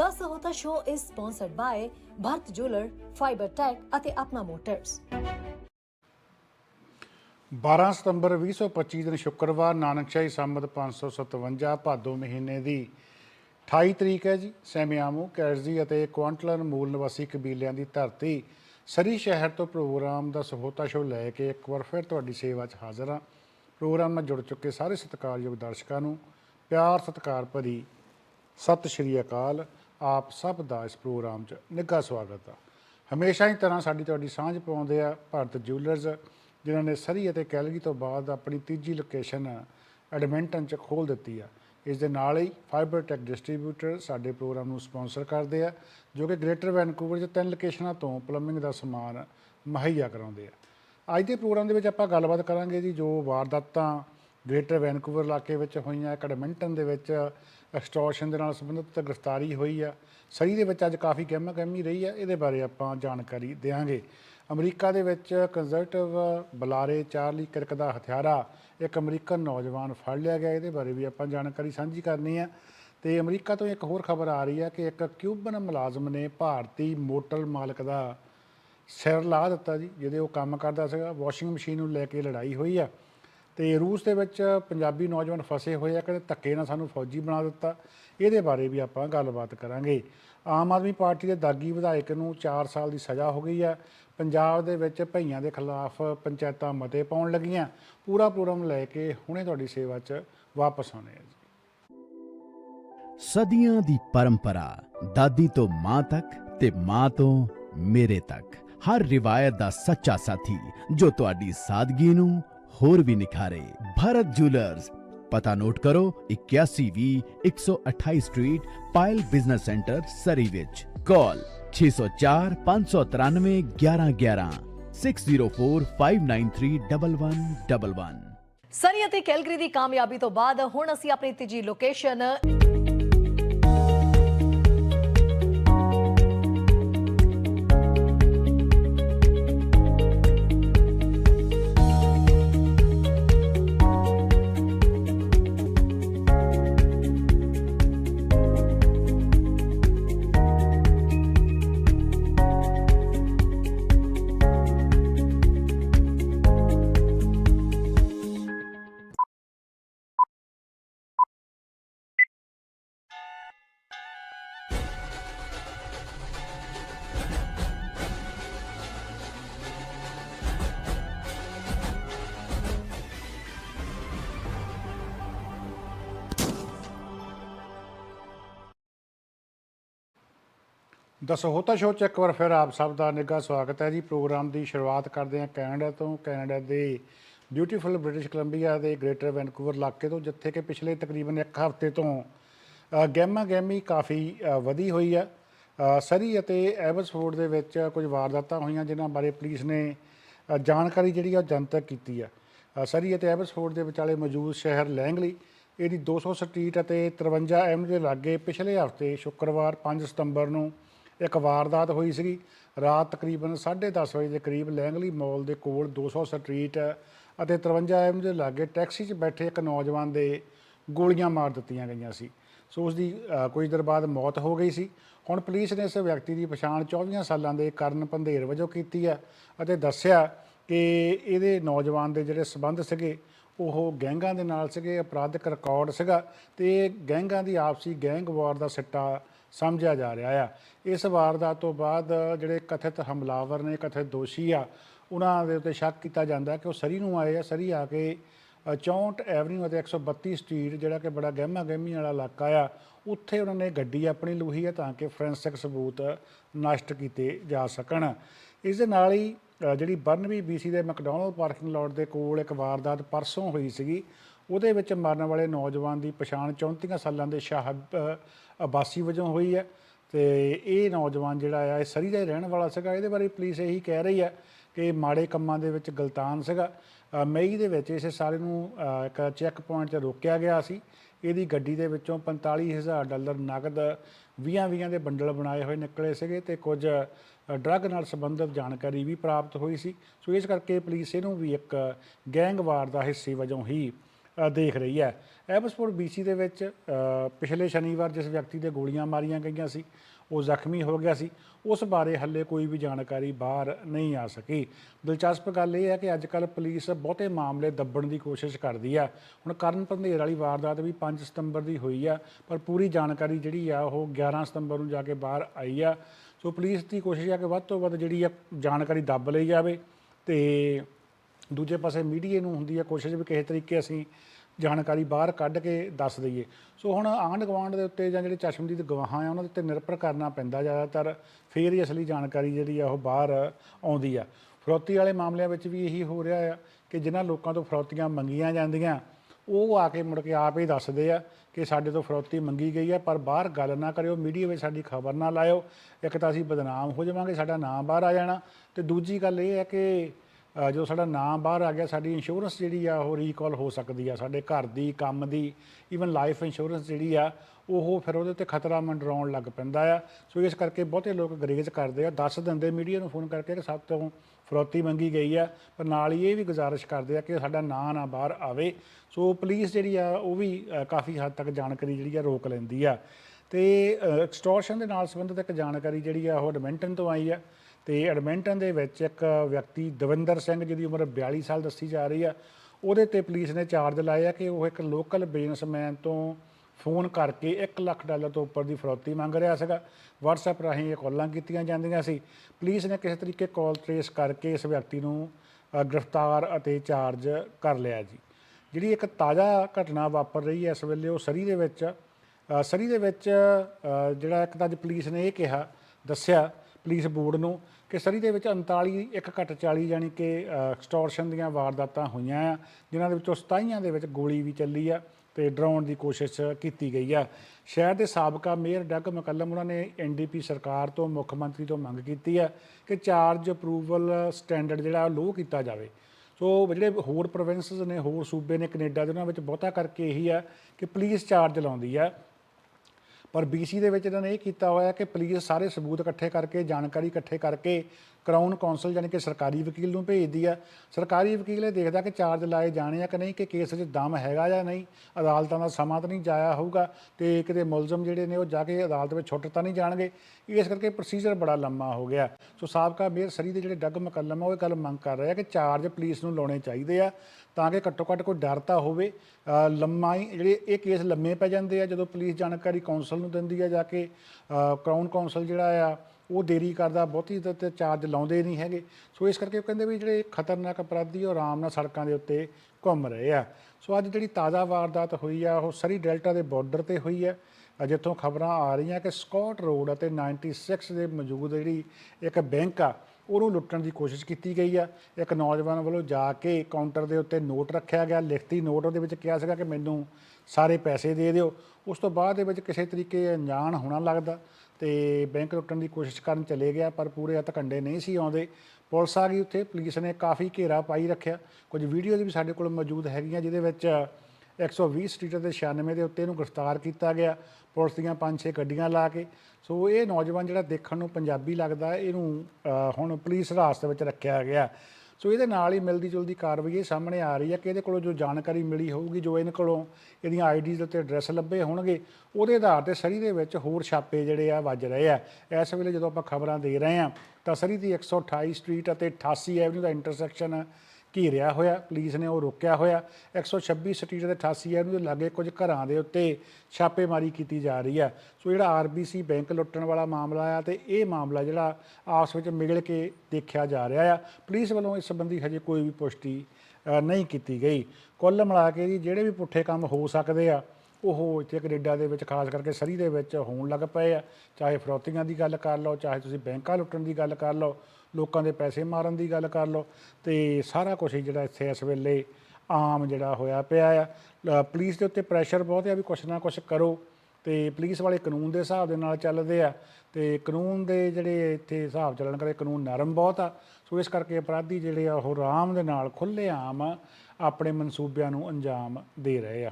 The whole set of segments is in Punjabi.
The Sahota Show is sponsored by Bharat Jeweler, Fiber Tech ਅਤੇ ਆਪਣਾ ਮੋਟਰਸ 12 ਸਤੰਬਰ 2025 ਦਿਨ ਸ਼ੁੱਕਰਵਾਰ ਨਾਨਕਸ਼ਾਹੀ ਸੰਮਤ 557 ਭਾਦੋ ਮਹੀਨੇ ਦੀ 28 ਤਰੀਕ ਹੈ ਜੀ। ਸੈਮਿਆਮੂ ਕੈਰਜ਼ੀ ਅਤੇ ਕੁਆਂਟਲਨ ਮੂਲ ਨਿਵਾਸੀ ਕਬੀਲਿਆਂ ਦੀ ਧਰਤੀ ਸਰੀ ਸ਼ਹਿਰ ਤੋਂ ਪ੍ਰੋਗਰਾਮ ਦਾ ਸਹੋਤਾ ਸ਼ੋ ਲੈ ਕੇ ਇੱਕ ਵਾਰ ਫਿਰ ਤੁਹਾਡੀ ਸੇਵਾ 'ਚ ਹਾਜ਼ਰ ਹਾਂ। ਪ੍ਰੋਗਰਾਮ ਨਾਲ ਜੁੜ ਚੁੱਕੇ ਸਾਰੇ ਸਤਿਕਾਰਯੋਗ ਦਰਸ਼ਕਾਂ ਨੂੰ ਪਿਆਰ ਸਤਿਕਾਰ ਭਰੀ ਸਤਿ ਸ਼੍ਰੀ ਅਕਾਲ। ਆਪ ਸਭ ਦਾ ਇਸ ਪ੍ਰੋਗਰਾਮ 'ਚ ਨਿੱਘਾ ਸਵਾਗਤ ਆ। ਹਮੇਸ਼ਾ ਹੀ ਤਰ੍ਹਾਂ ਸਾਡੀ ਤੁਹਾਡੀ ਸਾਂਝ ਪਾਉਂਦੇ ਆ ਭਾਰਤ ਜੁਐਲਰਸ ਜਿਨ੍ਹਾਂ ਨੇ ਸਰੀ ਅਤੇ ਕੈਲਗਰੀ ਤੋਂ ਬਾਅਦ ਆਪਣੀ ਤੀਜੀ ਲੋਕੇਸ਼ਨ ਐਡਮਿੰਟਨ 'ਚ ਖੋਲ ਦਿੱਤੀ ਆ। ਇਸ ਦੇ ਨਾਲ ਹੀ ਫਾਈਬਰ ਟੈਕ ਡਿਸਟ੍ਰੀਬਿਊਟਰ ਸਾਡੇ ਪ੍ਰੋਗਰਾਮ ਨੂੰ ਸਪਾਂਸਰ ਕਰਦੇ ਆ, ਜੋ ਕਿ ਗ੍ਰੇਟਰ ਵੈਨਕੂਵਰ 'ਚ ਤਿੰਨ ਲੋਕੇਸ਼ਨਾਂ ਤੋਂ ਪਲੰਬਿੰਗ ਦਾ ਸਮਾਨ ਮੁਹੱਈਆ ਕਰਾਉਂਦੇ ਆ। ਅੱਜ ਦੇ ਪ੍ਰੋਗਰਾਮ ਦੇ ਵਿੱਚ ਆਪਾਂ ਗੱਲਬਾਤ ਕਰਾਂਗੇ ਜੀ ਜੋ ਵਾਰਦਾਤਾਂ ਗ੍ਰੇਟਰ ਵੈਨਕੂਵਰ ਇਲਾਕੇ ਵਿੱਚ ਹੋਈਆਂ, ਇੱਕ ਐਡਮਿੰਟਨ ਦੇ ਵਿੱਚ ਐਕਸਟੋਰਸ਼ਨ ਦੇ ਨਾਲ ਸੰਬੰਧਿਤ ਗ੍ਰਿਫਤਾਰੀ ਹੋਈ ਆ। ਸਹੀ ਦੇ ਵਿੱਚ ਅੱਜ ਕਾਫੀ ਗਹਿਮਾ ਗਹਿਮੀ ਰਹੀ ਆ। ਇਹਦੇ ਬਾਰੇ ਆਪਾਂ ਜਾਣਕਾਰੀ ਦੇਵਾਂਗੇ ਅਮਰੀਕਾ ਦੇ ਵਿੱਚ ਕੰਜ਼ਰਵੇਟਿਵ ਬੁਲਾਰੇ ਚਾਰਲੀ ਕਿਰਕ ਦਾ ਹਥਿਆਰਾ ਇੱਕ ਅਮਰੀਕਨ ਨੌਜਵਾਨ ਫੜ ਲਿਆ ਗਿਆ। ਇਹਦੇ ਬਾਰੇ ਵੀ ਆਪਾਂ ਜਾਣਕਾਰੀ ਸਾਂਝੀ ਕਰਨੀ ਆ। ਤੇ ਅਮਰੀਕਾ ਤੋਂ ਇੱਕ ਹੋਰ ਖਬਰ ਆ ਰਹੀ ਹੈ ਕਿ ਇੱਕ ਕਿਊਬਨ ਮੁਲਾਜ਼ਮ ਨੇ ਭਾਰਤੀ ਮੋਟਰ ਮਾਲਕ ਦਾ ਸਿਰ ਲਾ ਦਿੱਤਾ ਜੀ, ਜਿਹਦੇ ਉਹ ਕੰਮ ਕਰਦਾ ਸੀਗਾ। ਵਾਸ਼ਿੰਗ ਮਸ਼ੀਨ ਨੂੰ ਲੈ ਕੇ ਲੜਾਈ ਹੋਈ ਆ। ਤੇ ਰੂਸ ਦੇ ਵਿੱਚ ਪੰਜਾਬੀ ਨੌਜਵਾਨ ਫਸੇ ਹੋਏ ਆ, ਕਹਿੰਦੇ ਧੱਕੇ ਨਾਲ ਸਾਨੂੰ ਫੌਜੀ ਬਣਾ ਦਿੱਤਾ। ਇਹਦੇ ਬਾਰੇ ਵੀ ਆਪਾਂ ਗੱਲਬਾਤ ਕਰਾਂਗੇ। ਆਮ ਆਦਮੀ ਪਾਰਟੀ ਦੇ ਦਾਗੀ ਵਿਧਾਇਕ ਨੂੰ 4 ਸਾਲ ਦੀ ਸਜ਼ਾ ਹੋ ਗਈ ਆ। ਪੰਜਾਬ ਦੇ ਵਿੱਚ ਭਈਆਂ ਦੇ ਖਿਲਾਫ ਪੰਚਾਇਤਾਂ ਮਤੇ ਪਾਉਣ ਲੱਗੀਆਂ। ਪੂਰਾ ਪ੍ਰੋਗਰਾਮ ਲੈ ਕੇ ਹੁਣੇ ਤੁਹਾਡੀ ਸੇਵਾ 'ਚ ਵਾਪਸ ਆਉਣੇ ਆ ਜੀ। ਸਦੀਆਂ ਦੀ ਪਰੰਪਰਾ, ਦਾਦੀ ਤੋਂ ਮਾਂ ਤੱਕ ਤੇ ਮਾਂ ਤੋਂ ਮੇਰੇ ਤੱਕ। ਹਰ ਰਿਵਾਇਤ ਦਾ ਸੱਚਾ ਸਾਥੀ, ਜੋ ਤੁਹਾਡੀ ਸਾਦਗੀ ਨੂੰ ਹੋਰ ਵੀ ਨਿਖਾਰੇ। ਭਰਤ ਜੁਐਲਰਸ ਪਤਾ ਨੋਟ ਕਰੋ 8120 128 street, Payal business centre, Surrey ਵਿੱਚ। ਕਾਲ 604 593 1111 6045931111 ਸਰੀ ਅਤੇ ਕੈਲਗਰੀ ਦੀ ਕਾਮਯਾਬੀ ਤੋਂ ਬਾਅਦ ਹੁਣ ਅਸੀਂ ਆਪਣੀ ਤੀਜੀ ਲੋਕੇਸ਼ਨ ਦਸਹੋਤਾ ਸ਼ੋਅ 'ਚ ਇੱਕ ਵਾਰ ਫਿਰ ਆਪ ਸਭ ਦਾ ਨਿੱਘਾ ਸਵਾਗਤ ਹੈ ਜੀ। ਪ੍ਰੋਗਰਾਮ ਦੀ ਸ਼ੁਰੂਆਤ ਕਰਦੇ ਹਾਂ ਕੈਨੇਡਾ ਤੋਂ ਕੈਨੇਡਾ ਦੇ ਬਿਊਟੀਫੁਲ ਬ੍ਰਿਟਿਸ਼ ਕੋਲੰਬੀਆ ਦੇ ਗ੍ਰੇਟਰ ਵੈਨਕੂਵਰ ਇਲਾਕੇ ਤੋਂ ਜਿੱਥੇ ਕਿ ਪਿਛਲੇ ਤਕਰੀਬਨ ਇੱਕ ਹਫ਼ਤੇ ਤੋਂ ਅ, ਗਹਿਮਾ ਗਹਿਮੀ ਕਾਫੀ ਵਧੀ ਹੋਈ ਆ ਸਰੀ ਅਤੇ ਐਬਸਫੋਰਡ ਦੇ ਵਿੱਚ ਕੁਝ ਵਾਰਦਾਤਾਂ ਹੋਈਆਂ ਜਿਨ੍ਹਾਂ ਬਾਰੇ ਪੁਲਿਸ ਨੇ ਜਾਣਕਾਰੀ ਜਿਹੜੀ ਆ ਉਹ ਜਨਤਕ ਕੀਤੀ ਆ ਸਰੀ ਅਤੇ ਐਬਸਫੋਰਡ ਦੇ ਵਿਚਾਲੇ ਮੌਜੂਦ ਸ਼ਹਿਰ ਲੈਂਗਲੀ ਇਹਦੀ 200 ਸਟਰੀਟ ਅਤੇ 53 ਐਮ ਦੇ ਲਾਗੇ ਪਿਛਲੇ ਹਫ਼ਤੇ ਸ਼ੁੱਕਰਵਾਰ 5 ਸਤੰਬਰ ਨੂੰ ਇੱਕ ਵਾਰਦਾਤ ਹੋਈ ਸੀਗੀ। ਰਾਤ ਤਕਰੀਬਨ 10:30 ਵਜੇ ਦੇ ਕਰੀਬ ਲੈਂਗਲੀ ਮਾਲ ਦੇ ਕੋਲ 200 ਸਟਰੀਟ ਅਤੇ 53 ਐਮ ਦੇ ਲਾਗੇ ਟੈਕਸੀ 'ਚ ਬੈਠੇ ਇੱਕ ਨੌਜਵਾਨ ਦੇ ਗੋਲੀਆਂ ਮਾਰ ਦਿੱਤੀਆਂ ਗਈਆਂ ਸੀ। ਸੋ ਉਸ ਦੀ ਕੁਝ ਦੇਰ ਬਾਅਦ ਮੌਤ ਹੋ ਗਈ ਸੀ। ਹੁਣ ਪੁਲਿਸ ਨੇ ਇਸ ਵਿਅਕਤੀ ਦੀ ਪਛਾਣ 24 ਸਾਲਾਂ ਦੇ ਕਰਨ ਪੰਧੇਰ ਵਜੋਂ ਕੀਤੀ ਹੈ ਅਤੇ ਦੱਸਿਆ ਕਿ ਇਹਦੇ ਨੌਜਵਾਨ ਦੇ ਜਿਹੜੇ ਸਬੰਧ ਸੀਗੇ, ਉਹ ਗੈਂਗਾਂ ਦੇ ਨਾਲ ਸੀਗੇ, ਅਪਰਾਧਿਕ ਰਿਕਾਰਡ ਸੀਗਾ ਤੇ ਇਹ ਗੈਂਗਾਂ ਦੀ ਆਪਸੀ ਗੈਂਗ ਵਾਰ ਦਾ ਸਿੱਟਾ ਸਮਝਿਆ ਜਾ ਰਿਹਾ ਆ। ਇਸ ਵਾਰਦਾਤ ਤੋਂ ਬਾਅਦ ਜਿਹੜੇ ਕਥਿਤ ਹਮਲਾਵਰ ਨੇ ਕਥਿਤ ਦੋਸ਼ੀ ਆ ਉਹਨਾਂ ਦੇ ਉੱਤੇ ਸ਼ੱਕ ਕੀਤਾ ਜਾਂਦਾ ਕਿ ਉਹ ਸਰੀ ਨੂੰ ਆਏ ਆ। ਸਰੀ ਆ ਕੇ ਅ, 64 ਐਵਨਿਊ ਅਤੇ 132 ਸਟਰੀਟ ਜਿਹੜਾ ਕਿ ਬੜਾ ਗਹਿਮਾ ਗਹਿਮੀ ਵਾਲਾ ਇਲਾਕਾ ਆ ਉੱਥੇ ਉਹਨਾਂ ਨੇ ਗੱਡੀ ਆਪਣੀ ਲੂਹੀ ਹੈ ਤਾਂ ਕਿ ਫੋਰੈਂਸਿਕ ਸਬੂਤ ਨਸ਼ਟ ਕੀਤੇ ਜਾ ਸਕਣ। ਇਸ ਦੇ ਨਾਲ ਹੀ ਜਿਹੜੀ ਬਰਨਵੀ ਬੀਸੀ ਦੇ ਮੈਕਡੋਨਲਡ ਪਾਰਕਿੰਗ ਲੋਟ ਦੇ ਕੋਲ ਇੱਕ ਵਾਰਦਾਤ ਪਰਸੋਂ ਹੋਈ ਸੀਗੀ। ਉਹਦੇ ਵਿੱਚ ਮਰਨ ਵਾਲੇ ਨੌਜਵਾਨ ਦੀ ਪਛਾਣ 34 ਸਾਲਾਂ ਦੇ ਸ਼ਾਹਬ ਅਬਾਸੀ ਵਜੋਂ ਹੋਈ ਹੈ ਤੇ ਇਹ ਨੌਜਵਾਨ ਜਿਹੜਾ ਆ, ਇਹ ਸਰੀ ਦਾ ਹੀ ਰਹਿਣ ਵਾਲਾ ਸੀਗਾ। ਇਹਦੇ ਬਾਰੇ ਪੁਲਿਸ ਇਹੀ ਕਹਿ ਰਹੀ ਹੈ ਕਿ ਮਾੜੇ ਕੰਮਾਂ ਦੇ ਵਿੱਚ ਗਲਤਾਨ ਸੀਗਾ। ਮਈ ਦੇ ਵਿੱਚ ਇਸੇ ਸਾਰੇ ਨੂੰ ਇੱਕ ਚੈੱਕ ਪੁਆਇੰਟ 'ਤੇ ਰੋਕਿਆ ਗਿਆ ਸੀ। ਇਹਦੀ ਗੱਡੀ ਦੇ ਵਿੱਚੋਂ 45000 ਡਾਲਰ ਨਗਦ 20-20 ਦੇ ਬੰਡਲ ਬਣਾਏ ਹੋਏ ਨਿਕਲੇ ਸੀਗੇ ਤੇ ਕੁਝ ਡਰੱਗ ਨਾਲ ਸੰਬੰਧਿਤ ਜਾਣਕਾਰੀ ਵੀ ਪ੍ਰਾਪਤ ਹੋਈ ਸੀ। ਸੋ ਇਸ ਕਰਕੇ ਪੁਲਿਸ ਇਹਨੂੰ ਵੀ ਇੱਕ ਗੈਂਗਵਾਰ ਦਾ ਹਿੱਸੇ ਵਜੋਂ ਹੀ ਦੇਖ ਰਹੀ ਹੈ। ਐਬਸਪੋਰਟ ਬੀਸੀ ਦੇ ਵਿੱਚ ਪਿਛਲੇ ਸ਼ਨੀਵਾਰ ਜਿਸ ਵਿਅਕਤੀ ਦੇ ਗੋਲੀਆਂ ਮਾਰੀਆਂ ਗਈਆਂ ਸੀ, ਉਹ ਜ਼ਖਮੀ ਹੋ ਗਿਆ ਸੀ। ਉਸ ਬਾਰੇ ਹੱਲੇ ਕੋਈ ਵੀ ਜਾਣਕਾਰੀ ਬਾਹਰ ਨਹੀਂ ਆ ਸਕੀ। ਦਿਲਚਸਪ ਗੱਲ ਇਹ ਹੈ ਕਿ ਅੱਜ ਕੱਲ ਪੁਲਿਸ ਬਹੁਤੇ ਮਾਮਲੇ ਦੱਬਣ ਦੀ ਕੋਸ਼ਿਸ਼ ਕਰਦੀ ਆ। ਹੁਣ ਕਰਨ ਪੰਧੇਰ ਵਾਲੀ ਵਾਰਦਾਤ ਵੀ 5 ਸਤੰਬਰ ਦੀ ਹੋਈ ਆ, ਪਰ ਪੂਰੀ ਜਾਣਕਾਰੀ ਜਿਹੜੀ ਆ, ਉਹ 11 ਸਤੰਬਰ ਨੂੰ ਜਾ ਕੇ ਬਾਹਰ ਆਈ ਆ। ਸੋ ਪੁਲਿਸ ਦੀ ਕੋਸ਼ਿਸ਼ ਆ ਕਿ ਵੱਧ ਤੋਂ ਵੱਧ ਜਿਹੜੀ ਆ, ਜਾਣਕਾਰੀ ਦੱਬ ਲਈ ਜਾਵੇ ਤੇ ਦੂਜੇ ਪਾਸੇ ਮੀਡੀਏ ਨੂੰ ਹੁੰਦੀ ਹੈ ਕੋਸ਼ਿਸ਼ ਵੀ ਕਿਸੇ ਤਰੀਕੇ ਅਸੀਂ ਜਾਣਕਾਰੀ ਬਾਹਰ ਕੱਢ ਕੇ ਦੱਸ ਦਈਏ। ਸੋ ਹੁਣ ਆਂਢ ਗੁਆਂਢ ਦੇ ਉੱਤੇ ਜਾਂ ਜਿਹੜੇ ਚਸ਼ਮਦੀਦ ਗਵਾਹਾਂ ਆ, ਉਹਨਾਂ ਦੇ ਉੱਤੇ ਨਿਰਭਰ ਕਰਨਾ ਪੈਂਦਾ ਜ਼ਿਆਦਾਤਰ। ਫੇਰ ਹੀ ਅਸਲੀ ਜਾਣਕਾਰੀ ਜਿਹੜੀ ਆ ਉਹ ਬਾਹਰ ਆਉਂਦੀ ਆ। ਫਰੋਤੀ ਵਾਲੇ ਮਾਮਲਿਆਂ ਵਿੱਚ ਵੀ ਇਹੀ ਹੋ ਰਿਹਾ ਆ ਕਿ ਜਿਨ੍ਹਾਂ ਲੋਕਾਂ ਤੋਂ ਫਰੋਤੀਆਂ ਮੰਗੀਆਂ ਜਾਂਦੀਆਂ, ਉਹ ਆ ਕੇ ਮੁੜ ਕੇ ਆਪ ਹੀ ਦੱਸਦੇ ਆ ਕਿ ਸਾਡੇ ਤੋਂ ਫਰੋਤੀ ਮੰਗੀ ਗਈ ਹੈ ਪਰ ਬਾਹਰ ਗੱਲ ਨਾ ਕਰਿਓ ਮੀਡੀਆ ਵਿੱਚ ਸਾਡੀ ਖਬਰ ਨਾ ਲਾਇਓ। ਇੱਕ ਤਾਂ ਅਸੀਂ ਬਦਨਾਮ ਹੋ ਜਾਵਾਂਗੇ, ਸਾਡਾ ਨਾਮ ਬਾਹਰ ਆ ਜਾਣਾ। ਤੇ ਦੂਜੀ ਗੱਲ ਇਹ ਹੈ ਕਿ ਜਦੋਂ ਸਾਡਾ ਨਾਮ ਬਾਹਰ ਆ ਗਿਆ, ਸਾਡੀ ਇੰਸ਼ੋਰੈਂਸ ਜਿਹੜੀ ਆ ਉਹ ਰੀਕਾਲ ਹੋ ਸਕਦੀ ਆ। ਸਾਡੇ ਘਰ ਦੀ, ਕੰਮ ਦੀ ਈਵਨ ਲਾਈਫ ਇੰਸ਼ੋਰੈਂਸ ਜਿਹੜੀ ਆ, ਉਹ ਫਿਰ ਉਹਦੇ ਤੇ ਖਤਰਾ ਮੰਡਰਾਉਣ ਲੱਗ ਪੈਂਦਾ ਆ। ਸੋ ਇਸ ਕਰਕੇ ਬਹੁਤੇ ਲੋਕ ਗਰੇਜ ਕਰਦੇ ਆ। ਦੱਸ ਦਿੰਦੇ ਮੀਡੀਆ ਨੂੰ ਫੋਨ ਕਰਕੇ ਕਿ ਸਭ ਤੋਂ ਫਰੋਤੀ ਮੰਗੀ ਗਈ ਆ, ਪਰ ਨਾਲ ਹੀ ਇਹ ਵੀ ਗੁਜ਼ਾਰਿਸ਼ ਕਰਦੇ ਆ ਕਿ ਸਾਡਾ ਨਾਂ ਨਾ ਬਾਹਰ ਆਵੇ। ਸੋ ਪੁਲਿਸ ਜਿਹੜੀ ਆ, ਉਹ ਵੀ ਕਾਫੀ ਹੱਦ ਤੱਕ ਜਾਣਕਾਰੀ ਜਿਹੜੀ ਆ, ਰੋਕ ਲੈਂਦੀ ਆ। ਤੇ ਐਕਸਟੋਰਸ਼ਨ ਦੇ ਨਾਲ ਸੰਬੰਧਿਤ ਇੱਕ ਜਾਣਕਾਰੀ ਜਿਹੜੀ ਆ, ਉਹ ਐਡਮਿੰਟਨ ਤੋਂ ਆਈ ਆ। ਤੇ ਐਡਮਿੰਟਨ ਦੇ ਵਿੱਚ ਇੱਕ ਵਿਅਕਤੀ ਦਵਿੰਦਰ ਸਿੰਘ ਜਿਹਦੀ ਉਮਰ 42 ਸਾਲ ਦੱਸੀ ਜਾ ਰਹੀ ਆ, ਉਹਦੇ ਤੇ ਪੁਲਿਸ ਨੇ ਚਾਰਜ ਲਾਇਆ ਕਿ ਉਹ ਇੱਕ ਲੋਕਲ ਬਿਜ਼ਨਸਮੈਨ ਤੋਂ ਫੋਨ ਕਰਕੇ 1 ਲੱਖ ਡਾਲਰ ਤੋਂ ਉੱਪਰ ਦੀ ਫਰੌਤੀ ਮੰਗ ਰਿਹਾ ਸੀਗਾ। WhatsApp ਰਾਹੀਂ ਇਹ ਕਾਲਾਂ ਕੀਤੀਆਂ ਜਾਂਦੀਆਂ ਸੀ। ਪੁਲਿਸ ਨੇ ਕਿਸੇ ਤਰੀਕੇ ਕਾਲ ਟ੍ਰੇਸ ਕਰਕੇ ਇਸ ਵਿਅਕਤੀ ਨੂੰ ਗ੍ਰਿਫਤਾਰ ਅਤੇ ਚਾਰਜ ਕਰ ਲਿਆ ਜੀ। ਜਿਹੜੀ ਇੱਕ ਤਾਜ਼ਾ ਘਟਨਾ ਵਾਪਰ ਰਹੀ ਹੈ ਇਸ ਵੇਲੇ ਉਹ ਸਰੀ ਦੇ ਵਿੱਚ ਸਰੀ ਦੇ ਵਿੱਚ ਜਿਹੜਾ ਇੱਕ ਤਾਂ ਅੱਜ ਪੁਲਿਸ ਨੇ ਇਹ ਕਿਹਾ, ਦੱਸਿਆ ਪੁਲਿਸ ਬੋਰਡ ਨੂੰ ਕਿ ਸਰੀ ਦੇ ਵਿੱਚ 39 ਇੱਕ ਘੱਟ 40 ਯਾਨੀ ਕਿ ਐਕਸਟੋਰਸ਼ਨ ਦੀਆਂ ਵਾਰਦਾਤਾਂ ਹੋਈਆਂ ਆ, ਜਿਨ੍ਹਾਂ ਦੇ ਵਿੱਚੋਂ 27 ਦੇ ਵਿੱਚ ਗੋਲੀ ਵੀ ਚੱਲੀ ਆ ਤੇ ਡਰਾਉਣ ਦੀ ਕੋਸ਼ਿਸ਼ ਕੀਤੀ ਗਈ ਆ। ਸ਼ਹਿਰ ਦੇ ਸਾਬਕਾ ਮੇਅਰ ਡੱਗ ਮਕੱਲਮ ਉਹਨਾਂ ਨੇ ਐਨਡੀਪੀ ਸਰਕਾਰ ਤੋਂ, ਮੁੱਖ ਮੰਤਰੀ ਤੋਂ ਮੰਗ ਕੀਤੀ ਆ ਕਿ ਚਾਰਜ ਅਪਰੂਵਲ ਸਟੈਂਡਰਡ ਜਿਹੜਾ ਲੋ ਕੀਤਾ ਜਾਵੇ। ਸੋ ਜਿਹੜੇ ਹੋਰ ਪ੍ਰੋਵਿੰਸਸ ਨੇ, ਹੋਰ ਸੂਬੇ ਨੇ ਕੈਨੇਡਾ ਦੇ, ਉਹਨਾਂ ਵਿੱਚ ਬਹੁਤਾ ਕਰਕੇ ਇਹੀ ਆ ਕਿ ਪੁਲਿਸ ਚਾਰਜ ਲਾਉਂਦੀ ਆ। ਪਰ BC ਦੇ ਵਿੱਚ ਇਹਨਾਂ ਨੇ ਇਹ ਕੀਤਾ ਹੋਇਆ ਕਿ ਪੁਲਿਸ ਸਾਰੇ ਸਬੂਤ ਇਕੱਠੇ ਕਰਕੇ, ਜਾਣਕਾਰੀ ਇਕੱਠੇ ਕਰਕੇ ਕਰਾਊਨ ਕੌਂਸਲ ਯਾਨੀ ਕਿ ਸਰਕਾਰੀ ਵਕੀਲ ਨੂੰ ਭੇਜਦੀ ਆ। ਸਰਕਾਰੀ ਵਕੀਲ ਇਹ ਦੇਖਦਾ ਕਿ ਚਾਰਜ ਲਾਏ ਜਾਣੇ ਆ ਕਿ ਨਹੀਂ, ਕਿ ਕੇਸ 'ਚ ਦਮ ਹੈਗਾ ਜਾਂ ਨਹੀਂ। ਅਦਾਲਤਾਂ ਦਾ ਸਮਾਂ ਤਾਂ ਨਹੀਂ ਜਾਇਆ ਹੋਊਗਾ ਤੇ ਕਿਤੇ ਮੁਲਜ਼ਮ ਜਿਹੜੇ ਨੇ ਉਹ ਜਾ ਕੇ ਅਦਾਲਤ ਵਿੱਚ ਛੁੱਟ ਤਾਂ ਨਹੀਂ ਜਾਣਗੇ। ਇਸ ਕਰਕੇ ਪ੍ਰੋਸੀਜਰ ਬੜਾ ਲੰਮਾ ਹੋ ਗਿਆ। ਸੋ ਸਾਬਕਾ ਮੇਅਰ ਸਰੀ ਦੇ ਜਿਹੜੇ ਡੱਗ ਮੁਕੱਲਮ ਆ, ਉਹ ਇਹ ਗੱਲ ਮੰਗ ਕਰ ਰਹੇ ਆ ਕਿ ਚਾਰਜ ਪੁਲਿਸ ਨੂੰ ਲਾਉਣੇ ਚਾਹੀਦੇ ਆ ਤਾਂ ਕਿ ਘੱਟੋ ਘੱਟ ਕੋਈ ਡਰ ਤਾਂ ਹੋਵੇ। ਲੰਮਾ ਹੀ ਜਿਹੜੇ ਇਹ ਕੇਸ ਲੰਮੇ ਪੈ ਜਾਂਦੇ ਆ ਜਦੋਂ ਪੁਲਿਸ ਜਾਣਕਾਰੀ ਕੌਂਸਲ ਨੂੰ ਦਿੰਦੀ ਆ ਜਾ ਕੇ। ਕਰਾਊਨ ਕੌਂਸਲ ਜਿਹੜਾ ਆ ਉਹ ਦੇਰੀ ਕਰਦਾ, ਬਹੁਤੀ ਤੇ- ਚਾਰਜ ਲਾਉਂਦੇ ਨਹੀਂ ਹੈਗੇ। ਸੋ ਇਸ ਕਰਕੇ ਉਹ ਕਹਿੰਦੇ ਵੀ ਜਿਹੜੇ ਖਤਰਨਾਕ ਅਪਰਾਧੀ ਉਹ ਆਰਾਮ ਨਾਲ ਸੜਕਾਂ ਦੇ ਉੱਤੇ ਘੁੰਮ ਰਹੇ ਆ। ਸੋ ਅੱਜ ਜਿਹੜੀ ਤਾਜ਼ਾ ਵਾਰਦਾਤ ਹੋਈ ਆ, ਉਹ ਸਰੀ ਡੈਲਟਾ ਦੇ ਬਾਰਡਰ ਤੇ ਹੋਈ ਆ। ਜਿੱਥੋਂ ਖਬਰਾਂ ਆ ਰਹੀਆਂ ਕਿ ਸਕਾਟ ਰੋਡ ਅਤੇ 96 ਦੇ ਮੌਜੂਦ ਜਿਹੜੀ ਇੱਕ ਬੈਂਕ ਆ, ਉਹਨੂੰ ਲੁੱਟਣ ਦੀ ਕੋਸ਼ਿਸ਼ ਕੀਤੀ ਗਈ ਆ। ਇੱਕ ਨੌਜਵਾਨ ਵੱਲੋਂ ਜਾ ਕੇ ਕਾਊਂਟਰ ਦੇ ਉੱਤੇ ਨੋਟ ਰੱਖਿਆ ਗਿਆ। ਲਿਖਤੀ ਨੋਟ ਉਹਦੇ ਵਿੱਚ ਕਿਹਾ ਸੀਗਾ ਕਿ ਮੈਨੂੰ ਸਾਰੇ ਪੈਸੇ ਦੇ ਦਿਓ। ਉਸ ਤੋਂ ਬਾਅਦ ਦੇ ਵਿੱਚ ਕਿਸੇ ਤਰੀਕੇ ਅਣਜਾਣ ਹੋਣਾ ਲੱਗਦਾ। ਤੇ ਬੈਂਕ ਲੁੱਟਣ ਦੀ ਕੋਸ਼ਿਸ਼ ਕਰਨ ਚਲੇ ਗਿਆ, ਪਰ ਪੂਰੇ ਹੱਥਕੰਡੇ ਨਹੀਂ ਸੀ ਆਉਂਦੇ। ਪੁਲਿਸ ਆ ਗਈ ਉੱਥੇ, ਪੁਲਿਸ ਨੇ ਕਾਫੀ ਘੇਰਾ ਪਾਈ ਰੱਖਿਆ। ਕੁਝ ਵੀਡੀਓਜ਼ ਵੀ ਸਾਡੇ ਕੋਲ ਮੌਜੂਦ ਹੈਗੀਆਂ, ਜਿਹਦੇ ਵਿੱਚ 120 ਸਟਰੀਟ ਦੇ 96 ਦੇ ਉੱਤੇ ਇਹਨੂੰ ਗ੍ਰਿਫਤਾਰ ਕੀਤਾ ਗਿਆ, ਪੁਲਿਸ ਦੀਆਂ ਪੰਜ ਛੇ ਗੱਡੀਆਂ ਲਾ ਕੇ। ਸੋ ਇਹ ਨੌਜਵਾਨ ਜਿਹੜਾ ਦੇਖਣ ਨੂੰ ਪੰਜਾਬੀ ਲੱਗਦਾ, ਇਹਨੂੰ ਹੁਣ ਪੁਲਿਸ ਹਿਰਾਸਤ ਵਿੱਚ ਰੱਖਿਆ ਗਿਆ। ਸੋ ਇਹਦੇ ਨਾਲ ਹੀ ਮਿਲਦੀ ਜੁਲਦੀ ਕਾਰਵਾਈ ਇਹ ਸਾਹਮਣੇ ਆ ਰਹੀ ਹੈ ਕਿ ਇਹਦੇ ਕੋਲੋਂ ਜੋ ਜਾਣਕਾਰੀ ਮਿਲੀ ਹੋਊਗੀ, ਜੋ ਇਹਨਾਂ ਕੋਲੋਂ ਇਹਦੀਆਂ ਆਈਡੀਜ਼ ਉੱਤੇ ਐਡਰੈਸ ਲੱਭੇ ਹੋਣਗੇ, ਉਹਦੇ ਆਧਾਰ ਤੇ ਸਰੀ ਦੇ ਵਿੱਚ ਹੋਰ ਛਾਪੇ ਜਿਹੜੇ ਆ ਵੱਜ ਰਹੇ ਆ। ਇਸ ਵੇਲੇ ਜਦੋਂ ਆਪਾਂ ਖਬਰਾਂ ਦੇ ਰਹੇ ਆ ਤਾਂ ਸਰੀ ਦੀ 128 ਸਟਰੀਟ ਅਤੇ 88 ਐਵਨਿਊ ਦਾ ਇੰਟਰਸੈਕਸ਼ਨ ਘੇਰਿਆ ਹੋਇਆ, ਪੁਲਿਸ ਨੇ ਉਹ ਰੋਕਿਆ ਹੋਇਆ। 126 ਸਟਰੀਟ ਦੇ 88 ਐਵਨਿਊ ਦੇ ਲਾਗੇ ਕੁਝ ਘਰਾਂ ਦੇ ਉੱਤੇ ਛਾਪੇਮਾਰੀ ਕੀਤੀ ਜਾ ਰਹੀ ਹੈ ਸੋ ਜਿਹੜਾ ਆਰਬੀਸੀ ਬੈਂਕ ਲੁੱਟਣ ਵਾਲਾ ਮਾਮਲਾ ਆ ਤੇ ਇਹ ਮਾਮਲਾ ਜਿਹੜਾ ਆਪਸ ਵਿੱਚ ਮਿਲ ਕੇ ਦੇਖਿਆ ਜਾ ਰਿਹਾ ਆ। ਪੁਲਿਸ ਵੱਲੋਂ ਇਸ ਸੰਬੰਧੀ ਹਜੇ ਕੋਈ ਵੀ ਪੁਸ਼ਟੀ ਨਹੀਂ ਕੀਤੀ ਗਈ। ਕੁੱਲ ਮਿਲਾ ਕੇ ਜੀ, ਜਿਹੜੇ ਵੀ ਪੁੱਠੇ ਕੰਮ ਹੋ ਸਕਦੇ ਆ ਉਹ ਇੱਥੇ ਕੈਨੇਡਾ ਦੇ ਵਿੱਚ, ਖਾਸ ਕਰਕੇ ਸਰੀ ਦੇ ਵਿੱਚ ਹੋਣ ਲੱਗ ਪਏ ਆ। ਚਾਹੇ ਫਰੋਤੀਆਂ ਦੀ ਗੱਲ ਕਰ ਲਓ, ਚਾਹੇ ਤੁਸੀਂ ਬੈਂਕਾਂ ਲੁੱਟਣ ਦੀ ਗੱਲ ਕਰ ਲਓ, ਲੋਕਾਂ ਦੇ ਪੈਸੇ ਮਾਰਨ ਦੀ ਗੱਲ ਕਰ ਲਓ, ਤੇ ਸਾਰਾ ਕੁਝ ਹੀ ਜਿਹੜਾ ਇੱਥੇ ਇਸ ਵੇਲੇ ਆਮ ਜਿਹੜਾ ਹੋਇਆ ਪਿਆ ਆ। ਪੁਲਿਸ ਦੇ ਉੱਤੇ ਪ੍ਰੈਸ਼ਰ ਬਹੁਤ ਆ ਵੀ ਕੁਛ ਨਾ ਕੁਛ ਕਰੋ, ਤੇ ਪੁਲਿਸ ਵਾਲੇ ਕਾਨੂੰਨ ਦੇ ਹਿਸਾਬ ਦੇ ਨਾਲ ਚੱਲਦੇ ਆ, ਤੇ ਕਾਨੂੰਨ ਦੇ ਜਿਹੜੇ ਇੱਥੇ ਹਿਸਾਬ ਚੱਲਣ ਕਰਕੇ ਕਾਨੂੰਨ ਨਰਮ ਬਹੁਤ ਆ। ਸੋ ਇਸ ਕਰਕੇ ਅਪਰਾਧੀ ਜਿਹੜੇ ਆ ਉਹ ਆਰਾਮ ਦੇ ਨਾਲ ਖੁੱਲ੍ਹੇ ਆਮ ਆਪਣੇ ਮਨਸੂਬਿਆਂ ਨੂੰ ਅੰਜਾਮ ਦੇ ਰਹੇ ਆ।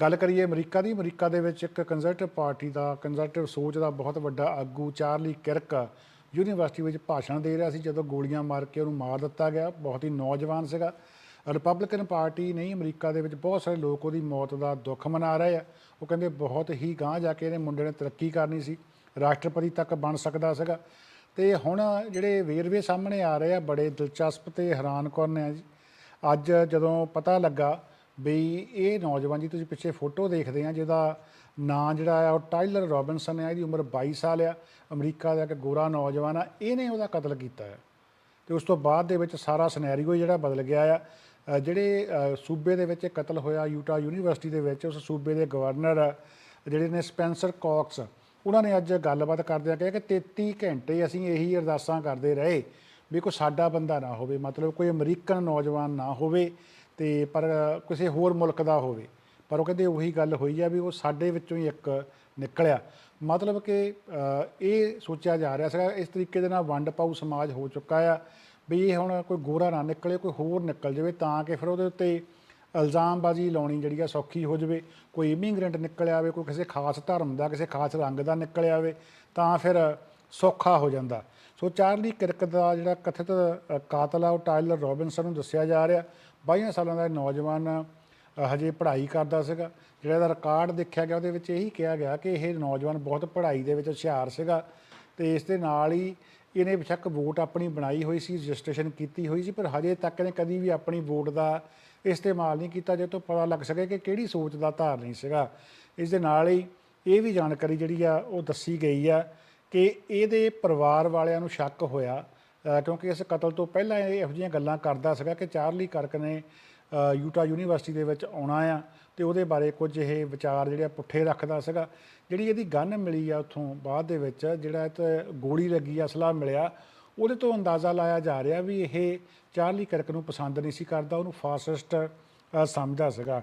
ਗੱਲ ਕਰੀਏ ਅਮਰੀਕਾ ਦੀ, ਅਮਰੀਕਾ ਦੇ ਵਿੱਚ ਇੱਕ ਕੰਜ਼ਰਵੇਟਿਵ ਪਾਰਟੀ ਦਾ ਕੰਜ਼ਰਵੇਟਿਵ ਸੋਚ ਦਾ ਬਹੁਤ ਵੱਡਾ ਆਗੂ ਚਾਰਲੀ ਕਿਰਕ ਯੂਨੀਵਰਸਿਟੀ ਵਿੱਚ ਭਾਸ਼ਣ ਦੇ ਰਿਹਾ ਸੀ, ਜਦੋਂ ਗੋਲੀਆਂ ਮਾਰ ਕੇ ਉਹਨੂੰ ਮਾਰ ਦਿੱਤਾ ਗਿਆ। ਬਹੁਤ ਹੀ ਨੌਜਵਾਨ ਸੀਗਾ। ਰਿਪਬਲਿਕਨ ਪਾਰਟੀ ਨਹੀਂ ਅਮਰੀਕਾ ਦੇ ਵਿੱਚ ਬਹੁਤ ਸਾਰੇ ਲੋਕ ਉਹਦੀ ਮੌਤ ਦਾ ਦੁੱਖ ਮਨਾ ਰਹੇ ਆ। ਉਹ ਕਹਿੰਦੇ ਬਹੁਤ ਹੀ ਗਾਂਹ ਜਾ ਕੇ ਇਹਨੇ ਮੁੰਡੇ ਨੇ ਤਰੱਕੀ ਕਰਨੀ ਸੀ। ਰਾਸ਼ਟਰਪਤੀ ਤੱਕ ਬਣ ਸਕਦਾ ਸੀਗਾ। ਤੇ ਹੁਣ ਜਿਹੜੇ ਵੇਰਵੇ ਸਾਹਮਣੇ ਆ ਰਹੇ ਆ, ਬੜੇ ਦਿਲਚਸਪ ਤੇ ਹੈਰਾਨ ਕਰਨ ਆ ਜੀ। ਅੱਜ ਜਦੋਂ ਪਤਾ ਲੱਗਾ ਬਈ ਇਹ ਨੌਜਵਾਨ ਜੀ ਤੁਸੀਂ ਪਿੱਛੇ ਫੋਟੋ ਦੇਖਦੇ ਆ, ਜਿਹਦਾ ਨਾਂ ਜਿਹੜਾ ਆ ਉਹ ਟਾਈਲਰ ਰੋਬਿਨਸਨ ਹੈ ਇਹਦੀ ਉਮਰ 22 ਸਾਲ ਆ, ਅਮਰੀਕਾ ਦਾ ਇੱਕ ਗੋਰਾ ਨੌਜਵਾਨ ਆ, ਇਹਨੇ ਉਹਦਾ ਕਤਲ ਕੀਤਾ ਹੈ ਤੇ ਉਸ ਤੋਂ ਬਾਅਦ ਦੇ ਵਿੱਚ ਸਾਰਾ ਸਿਨੈਰੀਓ ਜਿਹੜਾ ਬਦਲ ਗਿਆ ਆ। ਜਿਹੜੇ ਸੂਬੇ ਦੇ ਵਿੱਚ ਕਤਲ ਹੋਇਆ, ਯੂਟਾ ਯੂਨੀਵਰਸਿਟੀ ਦੇ ਵਿੱਚ, ਉਸ ਸੂਬੇ ਦੇ ਗਵਰਨਰ, ਜਿਹੜੇ ਨੇ ਸਪੈਂਸਰ ਕਾਕਸ, ਉਹਨਾਂ ਨੇ ਅੱਜ ਗੱਲਬਾਤ ਕਰਦਿਆਂ ਕਿਹਾ ਕਿ 33 ਘੰਟੇ ਅਸੀਂ ਇਹੀ ਅਰਦਾਸਾਂ ਕਰਦੇ ਰਹੇ ਵੀ ਕੋਈ ਸਾਡਾ ਬੰਦਾ ਨਾ ਹੋਵੇ, ਮਤਲਬ ਕੋਈ ਅਮਰੀਕਨ ਨੌਜਵਾਨ ਨਾ ਹੋਵੇ। ਤੇ ਪਰ ਕਿਸੇ ਹੋਰ ਮੁਲਕ ਦਾ ਹੋਵੇ। ਪਰ ਉਹ ਕਹਿੰਦੇ ਉਹੀ ਗੱਲ ਹੋਈ ਆ ਵੀ ਉਹ ਸਾਡੇ ਵਿੱਚੋਂ ਹੀ ਇੱਕ ਨਿਕਲਿਆ। ਮਤਲਬ ਕਿ ਇਹ ਸੋਚਿਆ ਜਾ ਰਿਹਾ ਸੀਗਾ, ਇਸ ਤਰੀਕੇ ਦੇ ਨਾਲ ਵੰਡ ਪਾਊ ਸਮਾਜ ਹੋ ਚੁੱਕਾ ਆ ਵੀ ਇਹ ਹੁਣ ਕੋਈ ਗੋਰਾ ਨਾ ਨਿਕਲੇ, ਕੋਈ ਹੋਰ ਨਿਕਲ ਜਾਵੇ ਤਾਂ ਕਿ ਫਿਰ ਉਹਦੇ ਉੱਤੇ ਇਲਜ਼ਾਮਬਾਜ਼ੀ ਲਾਉਣੀ ਜਿਹੜੀ ਆ ਸੌਖੀ ਹੋ ਜਾਵੇ। ਕੋਈ ਇਮੀਗ੍ਰੈਂਟ ਨਿਕਲ ਆਵੇ ਕੋਈ ਕਿਸੇ ਖਾਸ ਧਰਮ ਦਾ, ਕਿਸੇ ਖਾਸ ਰੰਗ ਦਾ ਨਿਕਲ ਆਵੇ ਤਾਂ ਫਿਰ ਸੌਖਾ ਹੋ ਜਾਂਦਾ। ਸੋ ਚਾਰਲੀ ਕਿਰਕ ਦਾ ਜਿਹੜਾ ਕਥਿਤ ਕਾਤਲ ਆ, ਉਹ ਟਾਇਲਰ ਰੋਬਿਨਸਨ ਨੂੰ ਦੱਸਿਆ ਜਾ ਰਿਹਾ। 22 ਸਾਲਾਂ ਦਾ ਇਹ ਨੌਜਵਾਨ ਹਜੇ ਪੜ੍ਹਾਈ ਕਰਦਾ ਸੀਗਾ। ਜਿਹੜਾ ਇਹਦਾ ਰਿਕਾਰਡ ਦੇਖਿਆ ਗਿਆ, ਉਹਦੇ ਵਿੱਚ ਇਹੀ ਕਿਹਾ ਗਿਆ ਕਿ ਇਹ ਨੌਜਵਾਨ ਬਹੁਤ ਪੜ੍ਹਾਈ ਦੇ ਵਿੱਚ ਹੁਸ਼ਿਆਰ ਸੀਗਾ ਤੇ ਇਸ ਦੇ ਨਾਲ ਹੀ ਇਹਨੇ ਬੇਸ਼ੱਕ ਵੋਟ ਆਪਣੀ ਬਣਾਈ ਹੋਈ ਸੀ, ਰਜਿਸਟ੍ਰੇਸ਼ਨ ਕੀਤੀ ਹੋਈ ਸੀ, ਪਰ ਹਜੇ ਤੱਕ ਇਹਨੇ ਕਦੀ ਵੀ ਆਪਣੀ ਵੋਟ ਦਾ ਇਸਤੇਮਾਲ ਨਹੀਂ ਕੀਤਾ ਜੇ ਤੋਂ ਪਤਾ ਲੱਗ ਸਕੇ ਕਿ ਕਿਹੜੀ ਸੋਚ ਦਾ ਧਾਰ ਨਹੀਂ ਸੀਗਾ। ਇਸ ਦੇ ਨਾਲ ਹੀ ਇਹ ਵੀ ਜਾਣਕਾਰੀ ਜਿਹੜੀ ਆ, ਉਹ ਦੱਸੀ ਗਈ ਆ ਕਿ ਇਹਦੇ ਪਰਿਵਾਰ ਵਾਲਿਆਂ ਨੂੰ ਸ਼ੱਕ ਹੋਇਆ ਕਿਉਂਕਿ ਇਸ ਕਤਲ ਤੋਂ ਪਹਿਲਾਂ ਇਹ ਇਹੋ ਜਿਹੀਆਂ ਗੱਲਾਂ ਕਰਦਾ ਸੀਗਾ ਕਿ ਚਾਰਲੀ ਕਰਕ ਨੇ ਯੂਟਾ ਯੂਨੀਵਰਸਿਟੀ ਦੇ ਵਿੱਚ ਆਉਣਾ ਆ ਤੇ ਉਹਦੇ ਬਾਰੇ ਕੁਝ ਇਹ ਵਿਚਾਰ ਜਿਹੜੇ ਆ ਪੁੱਠੇ ਰੱਖਦਾ ਸੀਗਾ। ਜਿਹੜੀ ਇਹਦੀ ਗਨ ਮਿਲੀ ਆ ਉੱਥੋਂ ਬਾਅਦ ਦੇ ਵਿੱਚ ਜਿਹੜਾ ਇਹ ਤੇ ਗੋਲੀ ਲੱਗੀ ਆ ਅਸਲਾ ਮਿਲਿਆ, ਉਹਦੇ ਤੋਂ ਅੰਦਾਜ਼ਾ ਲਾਇਆ ਜਾ ਰਿਹਾ ਵੀ ਇਹ ਚਾਰਲੀ ਕਰਕ ਨੂੰ ਪਸੰਦ ਨਹੀਂ ਸੀ ਕਰਦਾ, ਉਹਨੂੰ ਫਾਸਿਸਟ ਸਮਝਦਾ ਸੀਗਾ।